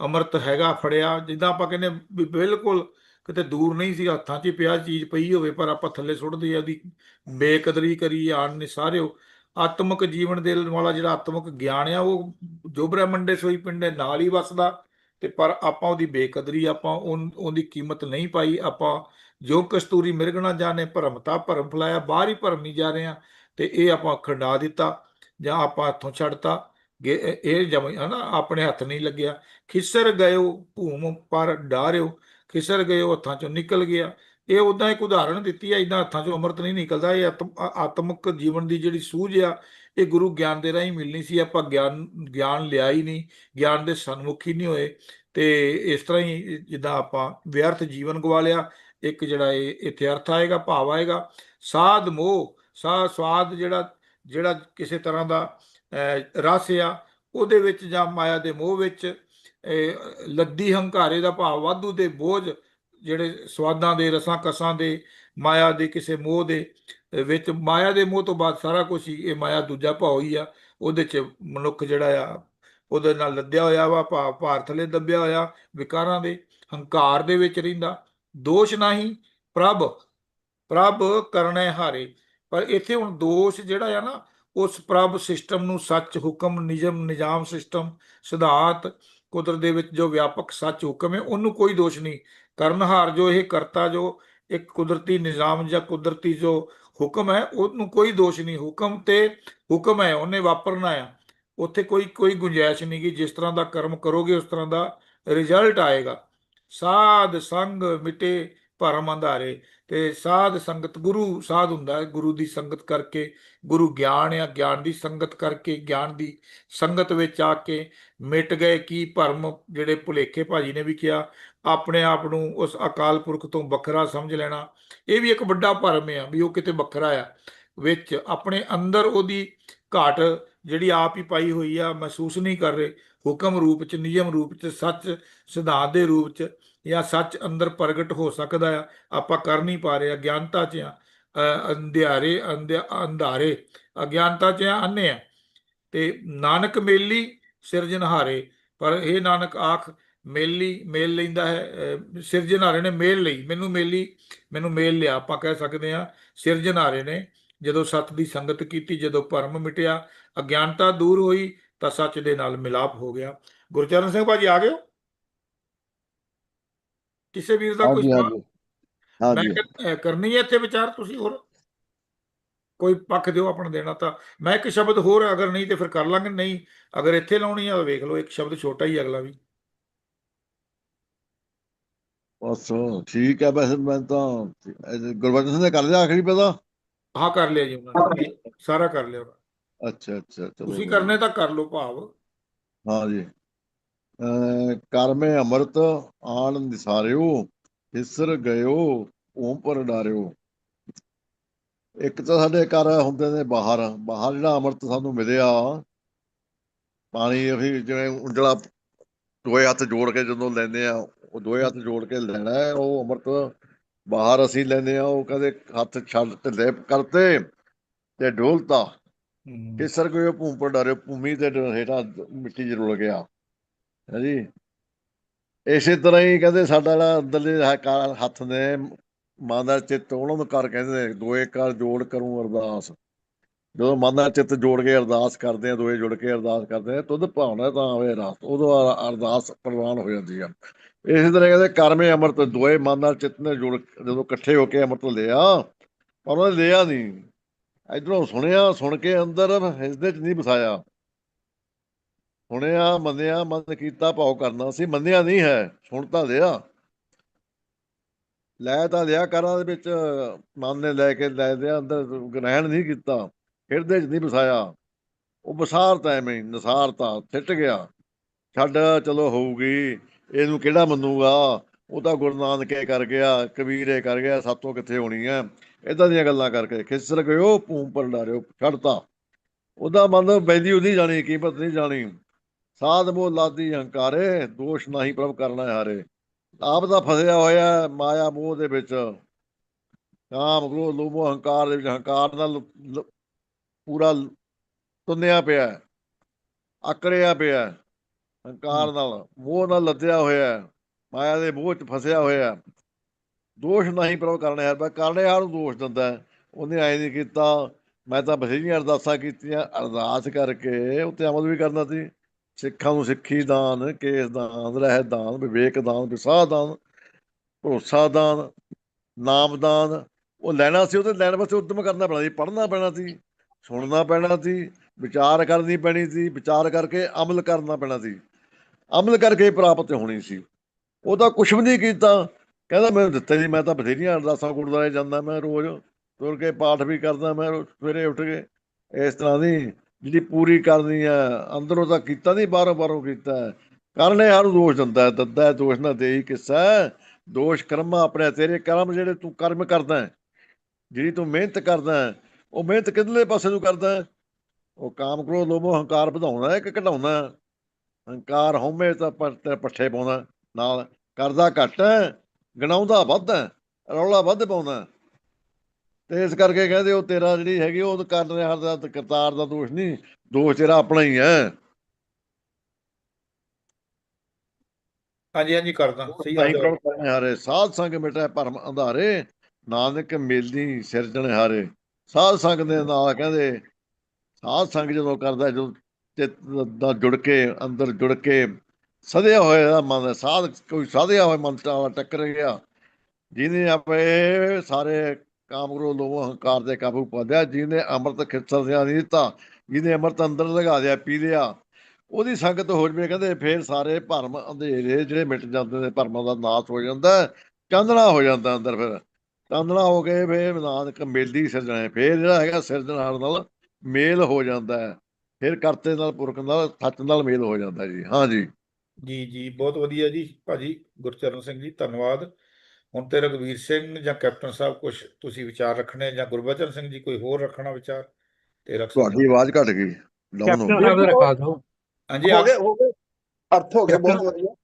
ਅੰਮ੍ਰਿਤ ਹੈਗਾ ਫੜਿਆ। ਜਿੱਦਾਂ ਆਪਾਂ ਕਹਿੰਦੇ ਬਿਲਕੁਲ ਕਿਤੇ ਦੂਰ ਨਹੀਂ ਸੀ, ਹੱਥਾਂ 'ਚ ਹੀ ਪਿਆ, ਚੀਜ਼ ਪਈ ਹੋਵੇ, ਪਰ ਆਪਾਂ ਥੱਲੇ ਸੁੱਟਦੇ ਆ, ਉਹਦੀ ਬੇਕਦਰੀ ਕਰੀ, ਆਣ ਨਿਸਾਰਿਓ ਆਤਮਿਕ ਜੀਵਨ ਦੇ ਵਾਲਾ ਜਿਹੜਾ ਆਤਮਿਕ ਗਿਆਨ ਆ, ਉਹ ਜੋ ਬ੍ਰਹਮੰਡੇ ਸੋਈ ਪਿੰਡੇ ਨਾਲ ਹੀ ਵਸਦਾ। ਤੇ ਪਰ ਆਪਾਂ ਉਹਦੀ ਬੇਕਦਰੀ, ਆਪਾਂ ਉਹਦੀ ਕੀਮਤ ਨਹੀਂ ਪਾਈ, ਆਪਾਂ ਜੋ ਕਸਤੂਰੀ ਮਿਰਗਣਾ ਜਾਣੇ ਭਰਮਤਾ ਭਰਮ ਫਲਾਇਆ, ਬਾਹਰ ਹੀ ਭਰਮ ਨਹੀਂ ਜਾ ਰਹੇ ਆ। ਤੇ ਇਹ ਆਪਾਂ ਖੰਡਾ ਦਿੱਤਾ, ਜਾਂ ਆਪਾਂ ਹੱਥੋਂ ਛੱਡਤਾ। ਗੇ- ਇਹ ਜਮ ਹਨਾ, ਆਪਣੇ ਹੱਥ ਨਹੀਂ ਲੱਗਿਆ। ਖਿਸਰ ਗਇਓ, ਭੂਮ ਪਰ ਡਾਰਿਓ। ਖਿਸਰ ਉਹ ਹੱਥਾਂ ਚੋਂ ਨਿਕਲ ਗਿਆ। ਇਹ ਉਦਾਂ ਇੱਕ ਉਦਾਹਰਣ ਦਿੱਤੀ ਹੈ ਇਦਾਂ ਹੱਥਾਂ ਚੋਂ ਅੰਮ੍ਰਿਤ ਨਹੀਂ ਨਿਕਲਦਾ। ਇਹ ਆਤਮ ਆ- ਆਤਮਿਕ ਜੀਵਨ ਦੀ ਜਿਹੜੀ ਸੂਝ ਆ, ਇਹ ਗੁਰੂ ਗਿਆਨ ਦੇ ਰਾਹੀਂ ਮਿਲਣੀ ਸੀ। ਆਪਾਂ ਗਿਆਨ ਗਿਆਨ ਲਿਆ ਹੀ ਨਹੀਂ, ਗਿਆਨ ਦੇ ਸਨਮੁਖੀ ਨਹੀਂ ਹੋਏ। ਤੇ ਇਸ ਤਰ੍ਹਾਂ ਹੀ ਜਿੱਦਾਂ ਆਪਾਂ ਵਿਅਰਥ ਜੀਵਨ ਗਵਾ ਲਿਆ, ਇੱਕ ਜਿਹੜਾ ਇਹ, ਇੱਥੇ ਅਰਥ ਆਏਗਾ, ਭਾਵ ਆਏਗਾ। ਸਾਧ ਮੋਹ, ਸਾ, ਸਵਾਦ ਜਿਹੜਾ ਜਿਹੜਾ ਕਿਸੇ ਤਰ੍ਹਾਂ ਦਾ ਰਸ ਆ, ਉਹਦੇ ਵਿੱਚ ਜਾਂ ਮਾਇਆ ਦੇ ਮੋਹ ਵਿੱਚ ਲੱਦੀ ਹੰਕਾਰੇ ਦਾ ਭਾਵ ਵਾਧੂ ਦੇ ਬੋਝ ਜਿਹੜੇ ਸਵਾਦਾਂ ਦੇ, ਰਸਾਂ ਕਸਾਂ ਦੇ, ਮਾਇਆ ਦੇ, ਕਿਸੇ ਮੋਹ ਦੇ ਵਿੱਚ, ਮਾਇਆ ਦੇ ਮੋਹ ਤੋਂ ਬਾਅਦ ਸਾਰਾ ਕੁਝ ਹੀ ਇਹ ਮਾਇਆ ਦੂਜਾ ਭਾਵ ਹੀ ਆ, ਉਹਦੇ ਚ ਮਨੁੱਖ ਜਿਹੜਾ ਆ, ਉਹਦੇ ਨਾਲ ਲੱਦਿਆ ਹੋਇਆ ਵਾ, ਭਾਵ ਭਾਰਥਲੇ ਦੱਬਿਆ ਹੋਇਆ ਵਿਕਾਰਾਂ ਦੇ, ਹੰਕਾਰ ਦੇ ਵਿੱਚ ਰਹਿੰਦਾ, ਦੋਸ਼ ਨਹੀਂ ਪ੍ਰਭ ਪ੍ਰਭ ਕਰਨੇ ਹਾਰੇ। ਪਰ ਇੱਥੇ ਹੁਣ ਦੋਸ਼ ਜਿਹੜਾ ਆ ਨਾ, ਉਸ ਪ੍ਰਭ ਸਿਸਟਮ ਨੂੰ ਸੱਚ ਹੁਕਮ, ਨਿਯਮ, ਨਿਜ਼ਾਮ ਸਿਸਟਮ, ਸਿਧਾਂਤ ਕੁਦਰਤ ਦੇ ਵਿੱਚ ਜੋ ਵਿਆਪਕ ਸੱਚ ਹੁਕਮ ਹੈ, ਉਹਨੂੰ ਕੋਈ ਦੋਸ਼ ਨਹੀਂ। ਕਰਨਹਾਰ ਜੋ ਇਹ ਕਰਤਾ, ਜੋ ਇੱਕ ਕੁਦਰਤੀ ਨਿਜ਼ਾਮ ਜਾਂ ਕੁਦਰਤੀ ਜੋ ਹੁਕਮ ਹੈ, ਉਹਨੂੰ ਕੋਈ ਦੋਸ਼ ਨਹੀਂ। ਹੁਕਮ ਤੇ ਹੁਕਮ ਹੈ, ਉਹਨੇ ਵਾਪਰਨਾ ਆ। ਉੱਥੇ ਕੋਈ ਕੋਈ ਗੁੰਜਾਇਸ਼ ਨਹੀਂ ਕਿ ਜਿਸ ਤਰ੍ਹਾਂ ਦਾ ਕਰਮ ਕਰੋਗੇ, ਉਸ ਤਰ੍ਹਾਂ ਦਾ ਰਿਜ਼ਲਟ ਆਏਗਾ। ਸਾਧ ਸੰਗ ਮਿਟੇ ਭਰਮ ਅੰਧਾਰੇ। ਤੇ ਸਾਧ ਸੰਗਤ, ਗੁਰੂ ਸਾਧ ਹੁੰਦਾ ਹੈ, ਗੁਰੂ ਦੀ ਸੰਗਤ ਕਰਕੇ, ਗੁਰੂ ਗਿਆਨ ਆ, ਗਿਆਨ ਦੀ ਸੰਗਤ ਕਰਕੇ, ਗਿਆਨ ਦੀ ਸੰਗਤ ਵਿੱਚ ਆ ਕੇ ਮਿਟ ਗਏ, ਕੀ ਭਰਮ ਜਿਹੜੇ ਭੁਲੇਖੇ ਭਾਜੀ ਨੇ ਵੀ ਕਿਹਾ, ਆਪਣੇ ਆਪ ਨੂੰ ਉਸ ਅਕਾਲ ਪੁਰਖ ਤੋਂ ਵੱਖਰਾ ਸਮਝ ਲੈਣਾ, ਇਹ ਵੀ ਇੱਕ ਵੱਡਾ ਭਰਮ ਆ ਵੀ ਉਹ ਕਿਤੇ ਵੱਖਰਾ ਆ, ਵਿੱਚ ਆਪਣੇ ਅੰਦਰ ਉਹਦੀ ਘਾਟ ਜਿਹੜੀ ਆਪ ਹੀ ਪਾਈ ਹੋਈ ਆ, ਮਹਿਸੂਸ ਨਹੀਂ ਕਰ ਰਹੇ, ਹੁਕਮ ਰੂਪ ਚ, ਨਿਯਮ ਰੂਪ ਚ, ਸੱਚ ਸਿਧਾਂਤ ਦੇ ਰੂਪ ਚ ਜਾਂ ਸੱਚ ਅੰਦਰ ਪ੍ਰਗਟ ਹੋ ਸਕਦਾ ਆ ਆਪਾਂ ਕਰ ਨਹੀਂ ਪਾ ਰਹੇ ਅਗਿਆਨਤਾ ਚ ਆ ਅੰਧਿਆਰੇ ਅੰਧਿਆ ਅੰਧਾਰੇ ਅਗਿਆਨਤਾ ਚ ਆ ਅੰਨੇ ਆ। ਤੇ ਨਾਨਕ ਮੇਲੀ ਸਿਰਜਣਹਾਰੇ ਪਰ ਇਹ ਨਾਨਕ ਆਖ ਮੇਲੀ ਮੇਲ ਲੈਂਦਾ ਹੈ ਅ, ਸਿਰਜਣਹਾਰੇ ਨੇ ਮੇਲ ਲਈ ਮੈਨੂੰ ਮੇਲੀ ਮੈਨੂੰ ਮੇਲ ਲਿਆ ਆਪਾਂ ਕਹਿ ਸਕਦੇ ਆ ਸਿਰਜਣਹਾਰੇ ਨੇ ਜਦੋਂ ਸੱਤ ਦੀ ਸੰਗਤ ਕੀਤੀ ਜਦੋਂ ਭਰਮ ਮਿਟਿਆ ਅਗਿਆਨਤਾ ਦੂਰ ਹੋਈ ਤਾਂ ਸੱਚ ਦੇ ਨਾਲ ਮਿਲਾਪ ਹੋ ਗਿਆ। ਗੁਰਚਰਨ ਸਿੰਘ ਭਾਜੀ ਆ ਗਏ ਕਿਸੇ ਵੀਰ ਦਾ ਕੋਈ ਮੈਂ ਕਰਨੀ ਹੈ ਇੱਥੇ ਵਿਚਾਰ ਤੁਸੀਂ ਹੋਰ? ਕੋਈ ਪੱਖ ਦਿਓ ਆਪਣਾ ਦੇਣਾ ਤਾਂ। ਮੈਂ ਇੱਕ ਸ਼ਬਦ ਹੋਰ ਅਗਰ ਨਹੀਂ ਤੇ ਫਿਰ ਕਰ ਲਾਂਗੇ। ਨਹੀਂ ਅਗਰ ਇੱਥੇ ਲਾਉਣੀ ਆ ਤਾਂ ਵੇਖ ਲਓ ਇੱਕ ਸ਼ਬਦ ਛੋਟਾ ਹੀ ਅਗਲਾ ਵੀ। ਬਸ ਠੀਕ ਹੈ ਵੈਸੇ ਮੈਂ ਤਾਂ ਇਹ ਗੁਰਬਚਨ ਸਿੰਘ ਨੇ ਕਰ ਲਿਆ ਆਖਰੀ ਪਤਾ? ਹਾਂ ਕਰ ਲਿਆ ਜੀ ਉਹਨਾਂ ਨੇ। ਸਾਰਾ ਕਰ ਲਿਆ। ਅੱਛਾ ਅੱਛਾ ਚਲੋ ਤੁਸੀਂ ਕਰਨੇ ਤਾਂ ਕਰ ਲਓ ਭਾਵ। ਹਾਂ ਜੀ ਕਰਮੇ ਅੰਮ੍ਰਿਤ ਆਣ ਨਿਸਾਰਿਓ ਹਿਸਰ ਗਇਓ ਓਮ ਪਰ ਡਾਰਿਓ। ਇੱਕ ਤਾਂ ਸਾਡੇ ਘਰ ਹੁੰਦੇ ਨੇ ਬਾਹਰ ਬਾਹਰ ਜਿਹੜਾ ਅੰਮ੍ਰਿਤ ਸਾਨੂੰ ਮਿਲਿਆ ਪਾਣੀ ਅਸੀਂ ਜਿਵੇਂ ਉਂਜਲਾ ਦੋਏ ਹੱਥ ਜੋੜ ਕੇ ਜਦੋਂ ਲੈਂਦੇ ਆ ਉਹ ਦੋਏ ਹੱਥ ਜੋੜ ਕੇ ਲੈਣਾ ਹੈ ਉਹ ਅੰਮ੍ਰਿਤ ਬਾਹਰ ਅਸੀਂ ਲੈਂਦੇ ਆ ਉਹ ਕਹਿੰਦੇ ਹੱਥ ਛੱਡ ਤੇ ਲੈਪ ਕਰਤੇ ਤੇ ਡੋਲਤਾ। ਹਮ, ਕੇਸਰ ਕੋਈ ਭੂਮ ਪਰ ਡਾਰੇ ਭੂਮੀ ਤੇ ਹੇਠਾਂ ਮਿੱਟੀ ਰੁਲ ਗਿਆ। ਹੈ ਇਸੇ ਤਰ੍ਹਾਂ ਹੀ ਕਹਿੰਦੇ ਸਾਡਾ ਜਿਹੜਾ ਅੰਦਰਲੇ ਹੱਥ ਨੇ, ਮਨ ਦਾ ਚਿੱਤ, ਉਹਨਾਂ ਨੂੰ ਕਰ ਕਹਿੰਦੇ ਨੇ, ਦੋਏ ਕਰ ਜੋੜ ਕਰੂੰ ਅਰਦਾਸ। ਜਦੋਂ ਮਨ ਦਾ ਚਿੱਤ ਜੋੜ ਕੇ ਅਰਦਾਸ ਕਰਦੇ ਆ, ਦੋਏ ਜੁੜ ਕੇ ਅਰਦਾਸ ਕਰਦੇ ਆ, ਤੁਧ ਭਾਵਨਾ ਤਾਂ ਆਵੇ ਰਾਸ ਉਦੋਂ ਅਰਦਾਸ ਪ੍ਰਵਾਨ ਹੋ ਜਾਂਦੀ ਆ। ਇਸੇ ਤਰ੍ਹਾਂ ਕਹਿੰਦੇ ਕਰਮੇ ਅੰਮ੍ਰਿਤ, ਦੋਏ ਮਨ ਨਾਲ ਚਿੱਤ ਨੇ ਜੁੜ, ਜਦੋਂ ਇਕੱਠੇ ਹੋ ਕੇ ਅੰਮ੍ਰਿਤ ਲਿਆ, ਪਰ ਉਹਨੇ ਲਿਆ ਨਹੀਂ ਇਧਰੋਂ ਸੁਣਿਆ, ਸੁਣ ਕੇ ਅੰਦਰ ਹਿਰਦੇ 'ਚ ਨਹੀਂ ਵਸਾਇਆ ਸੁਣਿਆ ਮੰਨਿਆ, ਮਨ ਕੀਤਾ, ਭਾਉ ਕਰਨਾ ਸੀ, ਮੰਨਿਆ ਨਹੀਂ ਹੈ, ਸੁਣ ਤਾਂ ਲਿਆ। ਲੈ ਤਾਂ ਲਿਆ ਕਰਾਂ ਦੇ ਵਿੱਚ, ਮਨ ਨੇ ਲੈ ਕੇ ਲੈ ਲਿਆ, ਅੰਦਰ ਗ੍ਰਹਿਣ ਨਹੀਂ ਕੀਤਾ, ਹਿਰਦੇ 'ਚ ਨਹੀਂ ਵਸਾਇਆ। ਉਹ ਵਸਾਰਤਾ ਐਵੇਂ ਨਸਾਰਤਾ ਸਿੱਟ ਗਿਆ। ਛੱਡ, ਚਲੋ ਹੋਊਗੀ, ਇਹਨੂੰ ਕਿਹੜਾ ਮੰਨੂਗਾ? ਉਹ ਤਾਂ ਗੁਰੂ ਨਾਨਕੇ ਕਰ ਗਿਆ, ਕਬੀਰੇ ਕਰ ਗਿਆ, ਸਾਤੋਂ ਕਿੱਥੇ ਹੋਣੀ ਐ ਇਦਾਂ ਦੀਆਂ ਗੱਲਾਂ ਕਰਕੇ ਖਿਸਰ ਗਇਓ ਭੂਮ ਪਰ ਡਾਰਿਓ ਛੱਡਤਾ ਉਹਦਾ ਮਨ ਬੈਂਦੀ ਉਹਦੀ ਜਾਣੀ, ਕੀਮਤ ਨਹੀਂ ਜਾਣੀ। ਸਾਧ ਮੋਹ ਲਾਦੀ ਹੰਕਾਰੇ ਦੋਸ਼ ਨਹੀਂ ਪ੍ਰਭ ਕਰਨਾ ਹਾਰੇ। ਆਪ ਦਾ ਫਸਿਆ ਹੋਇਆ ਮਾਇਆ ਮੋਹ ਦੇ ਵਿੱਚ। ਕਾਮ ਕ੍ਰੋਧ ਲੋਭ ਮੋਹ, ਹੰਕਾਰ ਦੇ ਵਿੱਚ ਹੰਕਾਰ ਨਾਲ ਪੂਰਾ ਤੁੰਨਿਆ ਪਿਆ ਆਕੜਿਆ ਪਿਆ ਹੰਕਾਰ ਨਾਲ ਮੋਹ ਨਾਲ ਲੱਦਿਆ ਹੋਇਆ ਮਾਇਆ ਦੇ ਮੋਹ ਚ ਫਸਿਆ ਹੋਇਆ। ਦੋਸ਼ ਨਹੀਂ ਪ੍ਰਭ ਕਰਨੇ ਹਾਰ। ਪਰ ਕਰਨੇ ਹਾਰ ਨੂੰ ਦੋਸ਼ ਦਿੰਦਾ। ਉਹਨੇ ਐ ਨਹੀਂ ਕੀਤਾ। ਮੈਂ ਤਾਂ ਬਥੇਰੀਆਂ ਅਰਦਾਸਾਂ ਕੀਤੀਆਂ। ਅਰਦਾਸ ਕਰਕੇ ਉੱਤੇ ਅਮਲ ਵੀ ਕਰਨਾ ਸੀ। ਸਿੱਖਾਂ ਨੂੰ ਸਿੱਖੀ ਦਾਨ, ਕੇਸ ਦਾਨ, ਰਹਿ ਦਾਨ, ਵਿਵੇਕ ਦਾਨ, ਵਿਸਾਹ ਦਾਨ, ਭਰੋਸਾ ਦਾਨ, ਨਾਮ ਦਾਨ, ਉਹ ਲੈਣਾ ਸੀ, ਉਹਦੇ ਲੈਣ ਵਾਸਤੇ ਉਦਮ ਕਰਨਾ ਪੈਣਾ ਸੀ, ਪੜ੍ਹਨਾ ਪੈਣਾ ਸੀ, ਸੁਣਨਾ ਪੈਣਾ ਸੀ, ਵਿਚਾਰ ਕਰਨੀ ਪੈਣੀ ਸੀ, ਵਿਚਾਰ ਕਰਕੇ ਅਮਲ ਕਰਨਾ ਪੈਣਾ ਸੀ। ਅਮਲ ਕਰਕੇ ਪ੍ਰਾਪਤ ਹੋਣੀ ਸੀ। ਉਹ ਤਾਂ ਕੁਛ ਵੀ ਨਹੀਂ ਕੀਤਾ। ਕਹਿੰਦਾ ਮੈਨੂੰ ਦਿੱਤਾ ਜੀ, ਮੈਂ ਤਾਂ ਬਥੇਰੀਆਂ ਅਰਦਾਸਾਂ ਗੁਰਦੁਆਰੇ ਜਾਂਦਾ, ਮੈਂ ਰੋਜ਼ ਤੁਰ ਕੇ ਪਾਠ ਵੀ ਕਰਦਾ, ਮੈਂ ਰੋ- ਸਵੇਰੇ ਉੱਠ ਕੇ, ਇਸ ਤਰ੍ਹਾਂ ਦੀ ਜਿਹੜੀ ਪੂਰੀ ਕਰਨੀ ਹੈ ਅੰਦਰੋਂ ਤਾਂ ਕੀਤਾ ਨਹੀਂ ਬਾਹਰੋਂ ਬਾਹਰੋਂ ਕੀਤਾ ਹੈ। ਕਰਨੇ ਹਰ ਦੋਸ਼ ਦਿੰਦਾ ਦੱਦਾ ਦੋਸ਼ ਨਾ ਦੇਈ ਕਿਸਾ ਦੋਸ਼ ਕਰਮ ਆਪਣੇ ਤੇਰੇ ਕਰਮ ਜਿਹੜੇ ਤੂੰ ਕਰਮ ਕਰਦਾ ਹੈ, ਜਿਹੜੀ ਤੂੰ ਮਿਹਨਤ ਕਰਦਾ ਹੈ, ਉਹ ਮਿਹਨਤ ਕਿਧਰਲੇ ਪਾਸੇ ਨੂੰ ਕਰਦਾ ਹੈ? ਉਹ ਕਾਮ ਕ੍ਰੋਧ ਲੋਭ ਹੰਕਾਰ ਵਧਾਉਣਾ ਹੈ ਕਿ ਘਟਾਉਣਾ ਹੰਕਾਰ ਹਉਮੈ ਤਾਂ ਪ- ਪੱਠੇ ਪਾਉਂਦਾ ਨਾਲ ਕਰਦਾ ਘੱਟ ਹੈ ਗਣਾਉਂਦਾ ਵੱਧ ਰੌਲਾ ਵੱਧ ਪਾਉਂਦਾ ਤੇ ਇਸ ਕਰਕੇ ਕਹਿੰਦੇ ਉਹ ਤੇਰਾ ਜਿਹੜੀ ਹੈਗੀ ਉਹ ਕਰ ਰਿਹਾ ਦਾ ਕਰਤਾਰ ਦਾ ਦੋਸ਼ ਨਹੀਂ ਦੋਸ਼ ਤੇਰਾ ਆਪਣਾ ਹੀ ਹੈ। ਹਾਂਜੀ ਹਾਂਜੀ ਕਰਦਾ। ਸਹੀ ਗੱਲ ਹਾਰੇ ਸਾਧ ਸੰਗ ਮਿਟੈ ਭਰਮ ਅੰਧਾਰੇ ਨਾਨਕ ਮਿਲਦੀ ਸਿਰਜਣ ਹਾਰੇ ਸਾਧ ਸੰਗ ਦੇ ਨਾਲ ਕਹਿੰਦੇ ਸਾਧ ਸੰਗ ਜਦੋਂ ਕਰਦਾ ਜਦੋਂ ਚਿੱਤ ਦਾ ਜੁੜ ਕੇ ਅੰਦਰ ਜੁੜ ਕੇ ਸਦਿਆ ਹੋਇਆ ਮਨ ਸਾਧ ਕੋਈ ਸਾਧਿਆ ਹੋਇਆ ਮਨ ਨਾਲ ਟੱਕਰ ਗਿਆ। ਜਿਹਨੇ ਆਪਣੇ ਸਾਰੇ ਕਾਮ ਕ੍ਰੋਧ ਲੋਭ ਹੰਕਾਰ ਤੇ ਕਾਬੂ ਪਾ ਲਿਆ ਜਿਹਨੇ ਅੰਮ੍ਰਿਤ ਖਿੱਚਦਿਆਂ ਨਹੀਂ ਦਿੱਤਾ ਜਿਹਨੇ ਅੰਮ੍ਰਿਤ ਅੰਦਰ ਲਗਾ ਦਿਆ ਪੀ ਲਿਆ ਉਹਦੀ ਸੰਗਤ ਹੋ ਜਵੇ ਕਹਿੰਦੇ ਫੇਰ ਸਾਰੇ ਭਰਮ ਅੰਧੇਰੇ ਜਿਹੜੇ ਮਿਟ ਜਾਂਦੇ ਨੇ ਭਰਮਾਂ ਦਾ ਨਾਸ਼ ਹੋ ਜਾਂਦਾ ਹੈ, ਹੋ ਜਾਂਦਾ ਅੰਦਰ ਫਿਰ। ਚਾਂਦਣਾ ਹੋ ਕੇ ਫੇਰ ਨਾਨਕ ਮੇਲੀ ਸਿਰਜਣਾ ਫੇਰ ਜਿਹੜਾ ਹੈਗਾ ਸਿਰਜਣਹਾਰ ਨਾਲ ਮੇਲ ਹੋ ਜਾਂਦਾ ਹੈ। ਫਿਰ ਕਰਤੇ ਨਾਲ ਪੁਰਖ ਨਾਲ ਸੱਚ ਨਾਲ ਮੇਲ ਹੋ ਜਾਂਦਾ ਜੀ। ਹਾਂ ਜੀ। ਜੀ ਜੀ ਬਹੁਤ ਵਧੀਆ ਜੀ। ਭਾਜੀ ਗੁਰਚਰਨ ਸਿੰਘ ਜੀ ਧੰਨਵਾਦ। ਹੁਣ ਤੇ ਰਘਵੀਰ ਸਿੰਘ ਜਾਂ ਕੈਪਟਨ ਸਾਹਿਬ ਕੁਝ ਤੁਸੀਂ ਵਿਚਾਰ ਰੱਖਣੇ ਜਾਂ ਗੁਰਬਚਨ ਸਿੰਘ ਜੀ ਕੋਈ ਹੋਰ ਰੱਖਣਾ ਵਿਚਾਰ? ਤੇ ਰੱਖ ਤੁਹਾਡੀ ਆਵਾਜ਼ ਘਟ ਗਈ ਡਾਊਨ ਹੋ ਕੈਪਟਨ ਗਈ। ਸਾਹਿਬ ਦਾ ਰਖਾ ਦਿਓ। ਹਾਂਜੀ ਹੋ ਗਏ ਹੋ ਗਏ। ਅਰਥ ਹੋ ਗਿਆ ਬਹੁਤ ਵਧੀਆ।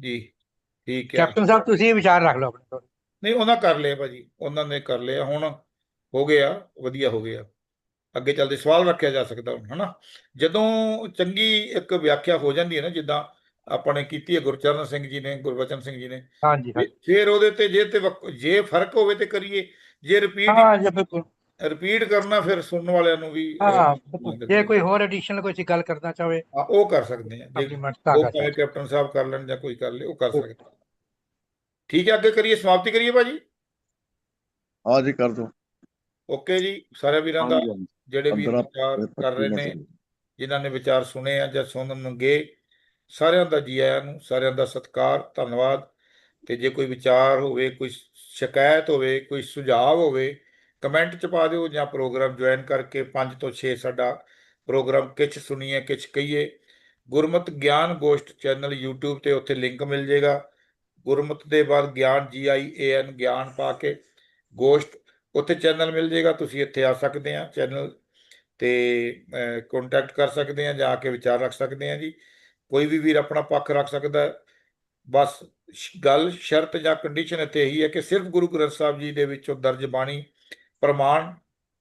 ਜੀ ਠੀਕ ਹੈ। ਕੈਪਟਨ ਸਾਹਿਬ ਤੁਸੀਂ ਵਿਚਾਰ ਰੱਖ ਲਓ ਆਪਣੇ ਨਹੀਂ ਉਹਨਾਂ ਕਰ ਲਿਆ ਭਾਜੀ ਉਹਨਾਂ ਨੇ ਕਰ ਲਿਆ। ਹੁਣ ਹੋ ਗਿਆ ਵਧੀਆ ਹੋ ਗਿਆ। ਅੱਗੇ ਚੱਲਦੇ ਸਵਾਲ ਰੱਖਿਆ ਜਾ ਸਕਦਾ ਹੁਣ ਹਨਾ? ਜਦੋਂ ਚੰਗੀ ਇੱਕ ਵਿਆਖਿਆ ਹੋ ਜਾਂਦੀ ਹੈ ਨਾ ਜਿੱਦਾਂ ਆਪਾਂ ਨੇ ਕੀਤੀ ਹੈ ਗੁਰਚਰਨ ਸਿੰਘ ਜੀ ਨੇ ਗੁਰਬਚਨ ਸਿੰਘ ਜੀ ਨੇ। ਹਾਂਜੀ ਫਿਰ- ਫਿਰ ਉਹਦੇ ਤੇ ਜੇ ਤੇ ਜੇ ਫ਼ਰਕ ਹੋਵੇ ਤੇ ਕਰੀਏ। ਜੇ ਰਿਪੀਟ ਹਾਂ ਜੀ ਬਿਲਕੁਲ। ਰਿਪੀਟ ਕਰਨਾ ਫਿਰ ਸੁਣਨ ਵਾਲਿਆਂ ਨੂੰ ਵੀ ਹਾਂ। ਜੇ ਕੋਈ ਹੋਰ ਐਡੀਸ਼ਨਲ ਕੋਈ ਚੀਜ਼ ਗੱਲ ਕਰਨਾ ਚਾਹਵੇ ਉਹ ਕਰ ਸਕਦੇ ਆ ਆਪਣੀ ਉਹ ਸਕਦੇ ਕੈਪਟਨ ਸਾਹਿਬ ਕਰ ਲੈਣ ਜਾਂ ਕੋਈ ਕਰ ਲੇ ਉਹ ਕਰ ਸਕਦੇ ਠੀਕ ਹੈ ਅੱਗੇ ਕਰੀਏ ਸਮਾਪਤੀ ਕਰੀਏ ਭਾਜੀ? ਹਾਂ ਜੀ ਕਰ ਦੋ ਓਕੇ ਜੀ ਸਾਰੇ ਵੀਰਾਂ ਦਾ। ਜਿਹੜੇ ਅੰਦਰ ਵਿਚਾਰ ਕਰ ਰਹੇ ਨੇ ਜਿਨ੍ਹਾਂ ਨੇ ਵਿਚਾਰ ਸੁਣੇ ਆ ਜਾਂ ਸੁਣਨਗੇ ਸਾਰਿਆਂ ਦਾ ਜੀ ਆਇਆਂ ਨੂੰ, ਸਾਰਿਆਂ ਦਾ ਸਤਿਕਾਰ, ਧੰਨਵਾਦ। ਤੇ ਜੇ ਕੋਈ ਵਿਚਾਰ ਹੋਵੇ, ਕੋਈ ਸ਼ਿਕਾਇਤ ਹੋਵੇ, ਕੋਈ ਸੁਝਾਅ ਹੋਵੇ, ਕਮੈਂਟ ਚ ਪਾ ਦਿਓ ਜਾਂ ਪ੍ਰੋਗਰਾਮ ਜੁਆਇਨ ਕਰਕੇ 5 ਤੋਂ 6 ਸਾਡਾ ਪ੍ਰੋਗਰਾਮ ਕਿਛ ਸੁਣੀਏ, ਕਿਛ ਕਹੀਏ। ਗੁਰਮਤ ਗਿਆਨ ਗੋਸ਼ਟ ਚੈਨਲ YouTube ਤੇ ਉੱਥੇ ਲਿੰਕ ਮਿਲ ਜਾਏਗਾ ਗੁਰਮਤ ਦੇ ਬਾਅਦ ਗਿਆਨ ਜੀ ਆਈ ਏ ਐਨ ਗਿਆਨ ਪਾ ਕੇ ਗੋਸ਼ਟ ਉੱਥੇ ਚੈਨਲ ਮਿਲ ਜਾਏਗਾ ਤੁਸੀਂ ਇੱਥੇ ਆ ਸਕਦੇ ਆ ਚੈਨਲ ਤੇ ਕੰਟੈਕਟ ਕਰ ਸਕਦੇ ਆ, ਜਾ ਕੇ ਵਿਚਾਰ ਰੱਖ ਸਕਦੇ ਆ ਜੀ। ਕੋਈ ਵੀ ਵੀਰ ਆਪਣਾ ਪੱਖ ਰੱਖ ਸਕਦਾ ਹੈ। ਬਸ ਗੱਲ ਸ਼ਰਤ ਜਾਂ ਕੰਡੀਸ਼ਨ ਇੱਥੇ ਇਹੀ ਹੈ ਕਿ ਸਿਰਫ ਗੁਰੂ ਗ੍ਰੰਥ ਸਾਹਿਬ ਜੀ ਦੇ ਵਿੱਚੋਂ ਦਰਜ ਬਾਣੀ ਪ੍ਰਮਾਣ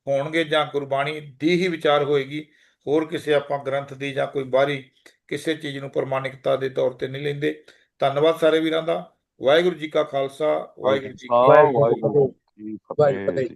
ਹੋਣਗੇ ਜਾਂ ਗੁਰਬਾਣੀ ਦੀ ਹੀ ਵਿਚਾਰ ਹੋਏਗੀ। ਹੋਰ ਕਿਸੇ ਆਪਾਂ ਗ੍ਰੰਥ ਦੀ ਜਾਂ ਕੋਈ ਬਾਹਰੀ ਕਿਸੇ ਚੀਜ਼ ਨੂੰ ਪ੍ਰਮਾਣਿਕਤਾ ਦੇ ਤੌਰ ਤੇ ਨਹੀਂ ਲੈਂਦੇ। ਧੰਨਵਾਦ ਸਾਰੇ ਵੀਰਾਂ ਦਾ। ਵਾਹਿਗੁਰੂ ਜੀ ਕਾ ਖਾਲਸਾ ਵਾਹਿਗੁਰੂ ਜੀ ਕੀ ਫਤਿਹ।